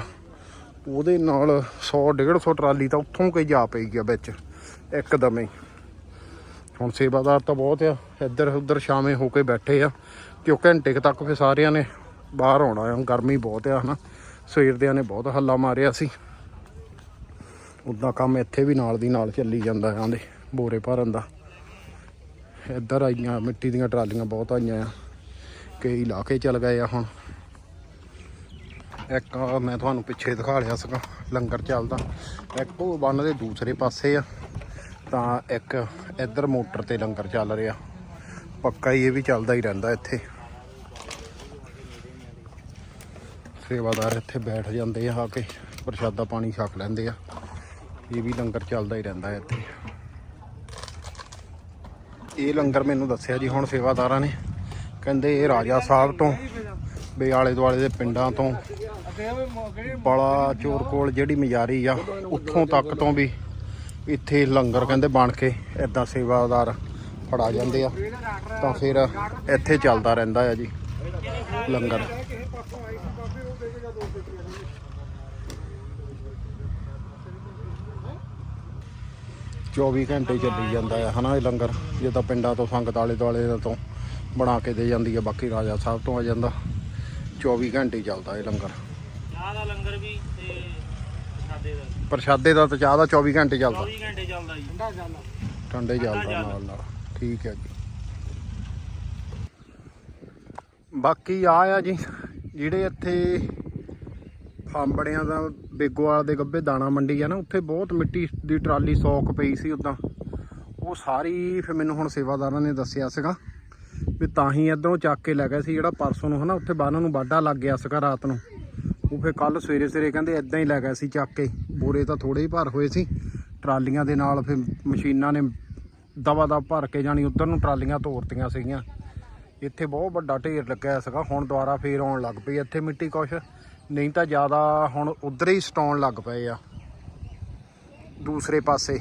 ਉਹਦੇ ਨਾਲ 100 150 ਟਰਾਲੀ ਤਾਂ ਉੱਥੋਂ ਕਈ ਜਾ ਪਈ ਗਿਆ ਵਿੱਚ, ਇੱਕਦਮ ਹੀ। ਹੁਣ ਸੇਵਾਦਾਰ ਤਾਂ ਬਹੁਤ ਆ ਇੱਧਰ ਉੱਧਰ ਸ਼ਾਮੇ ਹੋ ਕੇ ਬੈਠੇ ਆ ਕਿਉਂ ਘੰਟੇ ਤੱਕ ਫਿਰ ਸਾਰਿਆਂ ਨੇ ਬਾਹਰ ਆਉਣਾ ਆ, ਗਰਮੀ ਬਹੁਤ ਆ, ਹਨਾ। ਸਵੇਰ ਦਿਆਂ ਨੇ ਬਹੁਤ ਹੱਲਾ ਮਾਰਿਆ ਸੀ। ਉਦਾਂ ਕੰਮ ਇੱਥੇ ਵੀ ਨਾਲ ਦੀ ਨਾਲ ਚੱਲੀ ਜਾਂਦਾ ਆਂਦੇ ਬੋਰੇ ਭਰਨ ਦਾ। ਇੱਧਰ ਆਈਆਂ, ਮਿੱਟੀ ਦੀਆਂ ਟਰਾਲੀਆਂ ਬਹੁਤ ਆਈਆਂ ਆ। ਕਈ ਇਲਾਕੇ ਕੇ ਗਏ ਆ ਹੁਣ। ਇੱਕ ਮੈਂ ਤੁਹਾਨੂੰ ਪਿੱਛੇ ਦਿਖਾ ਲਿਆ ਸੀਗਾ, ਲੰਗਰ ਚੱਲਦਾ। ਇੱਕ ਉਹ ਬੰਨ ਦੇ ਦੂਸਰੇ ਪਾਸੇ ਆ। ਤਾਂ ਇੱਕ ਇੱਧਰ ਮੋਟਰ ਤੇ ਲੰਗਰ ਚੱਲ ਰਿਹਾ। ਪੱਕਾ ਹੀ ਇਹ ਵੀ ਚੱਲਦਾ ਹੀ ਰਹਿੰਦਾ ਇੱਥੇ। ਸੇਵਾਦਾਰ ਇੱਥੇ ਬੈਠ ਜਾਂਦੇ ਆ ਆ ਕੇ, ਪ੍ਰਸ਼ਾਦਾ ਪਾਣੀ ਛਕ ਲੈਂਦੇ ਆ। ਇਹ ਵੀ ਲੰਗਰ ਚੱਲਦਾ ਹੀ ਰਹਿੰਦਾ ਇੱਥੇ। ਇਹ ਲੰਗਰ ਮੈਨੂੰ ਦੱਸਿਆ ਜੀ, ਹੁਣ ਸੇਵਾਦਾਰਾਂ ਨੇ। ਕਹਿੰਦੇ ਇਹ ਰਾਜਾ ਸਾਹਿਬ ਤੋਂ, ਵੀ ਆਲੇ ਦੁਆਲੇ ਦੇ ਪਿੰਡਾਂ ਤੋਂ ਬੜਾ ਚੋਰ ਕੋਲ ਜਿਹੜੀ ਮਜਾਰੀ ਆ, ਉੱਥੋਂ ਤੱਕ ਤੋਂ ਵੀ ਇੱਥੇ ਲੰਗਰ ਕਹਿੰਦੇ ਬਣ ਕੇ ਇਦਾਂ ਸੇਵਾਦਾਰ ਫੜਾ ਜਾਂਦੇ ਆ। ਤਾਂ ਫਿਰ ਇੱਥੇ ਚੱਲਦਾ ਰਹਿੰਦਾ ਆ ਜੀ ਲੰਗਰ। ਚੌਵੀ ਘੰਟੇ ਚੱਲੀ ਜਾਂਦਾ ਆ ਹਨਾ ਇਹ ਲੰਗਰ? ਜਿੱਦਾਂ ਪਿੰਡਾਂ ਤੋਂ ਸੰਗਤ ਆਲੇ ਦੁਆਲੇ ਦਾ ਤੋਂ ਬਣਾ ਕੇ ਦੇ ਜਾਂਦੀ ਆ ਬਾਕੀ ਰਾਜਾ ਸਾਹਿਬ ਤੋਂ ਆ ਜਾਂਦਾ। 24 ਘੰਟੇ ਹੀ ਚੱਲਦਾ ਇਹ ਲੰਗਰ। ਚਾਹ ਦਾ ਲੰਗਰ ਵੀ ਤੇ ਪ੍ਰਸ਼ਾਦੇ ਦਾ। ਪ੍ਰਸ਼ਾਦੇ ਦਾ ਤਾਂ ਚਾਹ ਦਾ 24 ਘੰਟੇ ਚੱਲਦਾ। 24 ਘੰਟੇ ਚੱਲਦਾ ਜੀ। ਠੰਡੇ ਚੱਲਦਾ। ਨਾਲ ਨਾਲ। ਠੀਕ ਹੈ ਜੀ। ਬਾਕੀ ਆ ਆ ਜੀ ਜਿਹੜੇ ਇੱਥੇ ਫਾਂਬੜਿਆਂ ਦਾ ਬੇਗੋਵਾਲ ਦੇ ਗੱਬੇ ਦਾਣਾ ਮੰਡੀ ਆ ਨਾ, ਉੱਥੇ ਬਹੁਤ ਮਿੱਟੀ ਦੀ ਟਰਾਲੀ ਸੌਕ ਪਈ ਸੀ ਉਦਾਂ। ਉਹ ਸਾਰੀ ਫਿਰ ਮੈਨੂੰ ਹੁਣ ਸੇਵਾਦਾਰਾਂ ਨੇ ਦੱਸਿਆ ਸੀਗਾ ਵੀ ਤਾਂ ਹੀ ਇਧਰੋਂ ਚੱਕ ਕੇ ਲੈ ਗਏ ਸੀ, ਜਿਹੜਾ ਪਰਸੋਂ ਨੂੰ ਹਨਾ, ਉੱਥੇ ਬੰਨ ਨੂੰ ਵਾਢਾ ਲੱਗ ਗਿਆ ਸੀਗਾ ਰਾਤ ਨੂੰ। ਉਹ ਫਿਰ ਕੱਲ ਸਵੇਰੇ ਸਵੇਰੇ ਕਹਿੰਦੇ ਇਦਾਂ ਹੀ ਲੈ ਗਏ ਸੀ ਚੱਕ ਕੇ। ਬੋਰੇ ਤਾਂ ਥੋੜੇ ਹੀ ਭਰ ਹੋਏ ਸੀ। ਟਰਾਲੀਆਂ ਦੇ ਨਾਲ ਫਿਰ ਮਸ਼ੀਨਾਂ ਨੇ ਦਵਾ ਦਾ ਭਰ ਕੇ ਜਾਣੀ ਉਧਰ ਨੂੰ ਟਰਾਲੀਆਂ ਤੋਰਤੀਆਂ ਸੀਗੀਆਂ। ਇੱਥੇ ਬਹੁਤ ਵੱਡਾ ਢੇਰ ਲੱਗਿਆ ਸੀਗਾ, ਹੁਣ ਦੁਬਾਰਾ ਫੇਰ ਆਉਣ ਲੱਗ ਪਈ। ਇੱਥੇ ਮਿੱਟੀ ਕੁਛ ਨਹੀਂ ਤਾਂ ਜ਼ਿਆਦਾ ਹੁਣ ਉਧਰ ਹੀ ਸਟਾਉਣ ਲੱਗ ਪਏ ਆ। ਦੂਸਰੇ ਪਾਸੇ,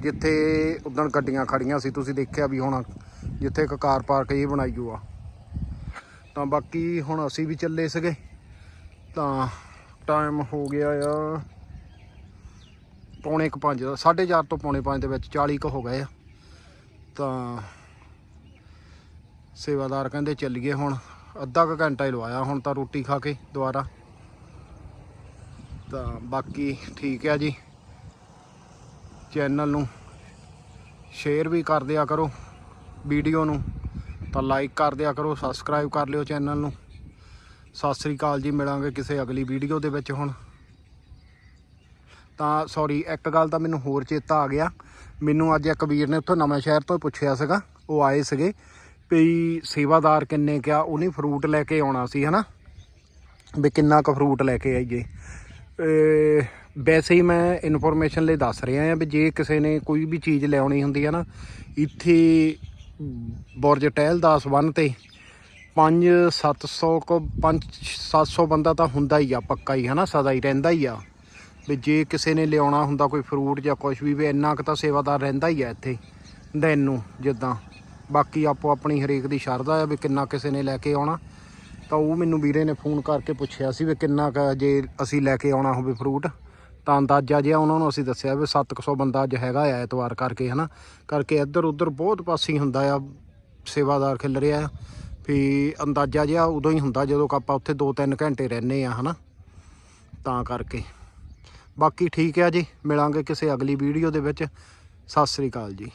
ਜਿੱਥੇ ਉਦਣ ਗੱਡੀਆਂ ਖੜੀਆਂ ਸੀ, ਤੁਸੀਂ ਦੇਖਿਆ ਵੀ ਹੁਣ ਜਿੱਥੇ ਇੱਕ ਕਾਰ ਪਾਰਕ ਇਹ ਬਣਾਈ ਆ ਤਾਂ ਬਾਕੀ ਹੁਣ ਅਸੀਂ ਵੀ ਚੱਲੇ ਸੀਗੇ। ਤਾਂ ਟਾਈਮ ਹੋ ਗਿਆ ਆ ਪੌਣੇ ਕੁ ਪੰਜ ਦਾ 4:30 ਤੋਂ ਪੌਣੇ 5 ਦੇ ਵਿੱਚ 40 ਕੁ ਹੋ ਗਏ ਆ। ਤਾਂ ਸੇਵਾਦਾਰ ਕਹਿੰਦੇ ਚੱਲੀਏ ਹੁਣ, ਅੱਧਾ ਕੁ ਘੰਟਾ ਹੀ ਲਵਾਇਆ ਹੁਣ ਤਾਂ ਰੋਟੀ ਖਾ ਕੇ ਦੁਬਾਰਾ। ਤਾਂ ਬਾਕੀ ਠੀਕ ਆ ਜੀ। ਚੈਨਲ ਨੂੰ ਸ਼ੇਅਰ ਵੀ ਕਰ ਦਿਆ ਕਰੋ। ਵੀਡੀਓ ਨੂੰ ਤਾਂ ਲਾਈਕ ਕਰ ਦਿਆ ਕਰੋ। ਸਬਸਕ੍ਰਾਈਬ ਕਰ ਲਿਓ ਚੈਨਲ ਨੂੰ। ਸਤਿ ਸ੍ਰੀ ਅਕਾਲ ਜੀ। ਮਿਲਾਂਗੇ ਕਿਸੇ ਅਗਲੀ ਵੀਡੀਓ ਦੇ ਵਿੱਚ ਹੁਣ। ਤਾਂ ਸੌਰੀ ਇੱਕ ਗੱਲ ਤਾਂ ਮੈਨੂੰ ਹੋਰ ਚੇਤਾ ਆ ਗਿਆ। ਮੈਨੂੰ ਅੱਜ ਇੱਕ ਵੀਰ ਨੇ ਉੱਥੋਂ ਨਵਾਂ ਸ਼ਹਿਰ ਤੋਂ ਪੁੱਛਿਆ ਸੀਗਾ। ਉਹ ਆਏ ਸੀਗੇ ਵੀ ਸੇਵਾਦਾਰ ਕਿੰਨੇ ਕਿਆ, ਉਹਨੇ ਫਰੂਟ ਲੈ ਕੇ ਆਉਣਾ ਸੀ, ਹਨਾ? ਵੀ ਕਿੰਨਾ ਕੁ ਫਰੂਟ ਲੈ ਕੇ ਆਈਏ। ਵੈਸੇ ਹੀ ਮੈਂ ਇਨਫੋਰਮੇਸ਼ਨ ਲਈ ਦੱਸ ਰਿਹਾ ਹਾਂ ਵੀ ਜੇ ਕਿਸੇ ਨੇ ਕੋਈ ਵੀ ਚੀਜ਼ ਲਿਆਉਣੀ ਹੁੰਦੀ ਹੈ ਨਾ, ਇੱਥੇ ਬੁਰਜ ਟਹਿਲਦਾਸ ਬੰਨ ਤੇ 5 700 ਕੋ 5 700 ਬੰਦਾ ਤਾਂ ਹੁੰਦਾ ਹੀ ਆ, ਪੱਕਾ ਹੀ ਹੈ ਨਾ ਸਦਾ ਹੀ ਰਹਿੰਦਾ ਹੀ ਆ। ਵੀ ਜੇ ਕਿਸੇ ਨੇ ਲਿਆਉਣਾ ਹੁੰਦਾ ਕੋਈ ਫਰੂਟ ਜਾਂ ਕੁਝ ਵੀ ਵੀ ਇੰਨਾ ਕੁ ਤਾਂ ਸੇਵਾਦਾਰ ਰਹਿੰਦਾ ਹੀ ਆ ਇੱਥੇ, ਦਿਨ ਨੂੰ, ਜਿੱਦਾਂ। ਬਾਕੀ ਆਪੋ ਆਪਣੀ ਹਰੇਕ ਦੀ ਸ਼ਰਧਾ ਆ ਵੀ ਕਿੰਨਾ ਕਿਸੇ ਨੇ ਲੈ ਕੇ ਆਉਣਾ। ਤਾਂ ਉਹ ਮੈਨੂੰ ਵੀਰੇ ਨੇ ਫੋਨ ਕਰਕੇ ਪੁੱਛਿਆ ਸੀ ਵੀ ਕਿੰਨਾ ਕੁ ਜੇ ਅਸੀਂ ਲੈ ਕੇ ਆਉਣਾ ਹੋਵੇ ਫਰੂਟ ਤਾਂ ਅੰਦਾਜ਼ਾ ਜਿਹਾ ਉਹਨਾਂ ਨੂੰ ਅਸੀਂ ਦੱਸਿਆ ਵੀ 700 ਬੰਦਾ ਅੱਜ ਹੈਗਾ ਆ ਐਤਵਾਰ ਕਰਕੇ, ਹਨਾ? ਕਰਕੇ ਇੱਧਰ ਉੱਧਰ ਬਹੁਤ ਪਾਸੇ ਹੁੰਦਾ ਆ, ਸੇਵਾਦਾਰ ਖਿਲ ਰਿਹਾ ਆ। ਵੀ ਅੰਦਾਜ਼ਾ ਜਿਹਾ ਉਦੋਂ ਹੀ ਹੁੰਦਾ ਜਦੋਂ ਆਪਾਂ ਉੱਥੇ 2-3 ਘੰਟੇ ਰਹਿੰਦੇ ਆ, ਹਨਾ? ਤਾਂ ਕਰਕੇ। ਬਾਕੀ ਠੀਕ ਆ ਜੀ, ਮਿਲਾਂਗੇ ਕਿਸੇ ਅਗਲੀ ਵੀਡੀਓ ਦੇ ਵਿੱਚ। ਸਤਿ ਸ੍ਰੀ ਅਕਾਲ ਜੀ।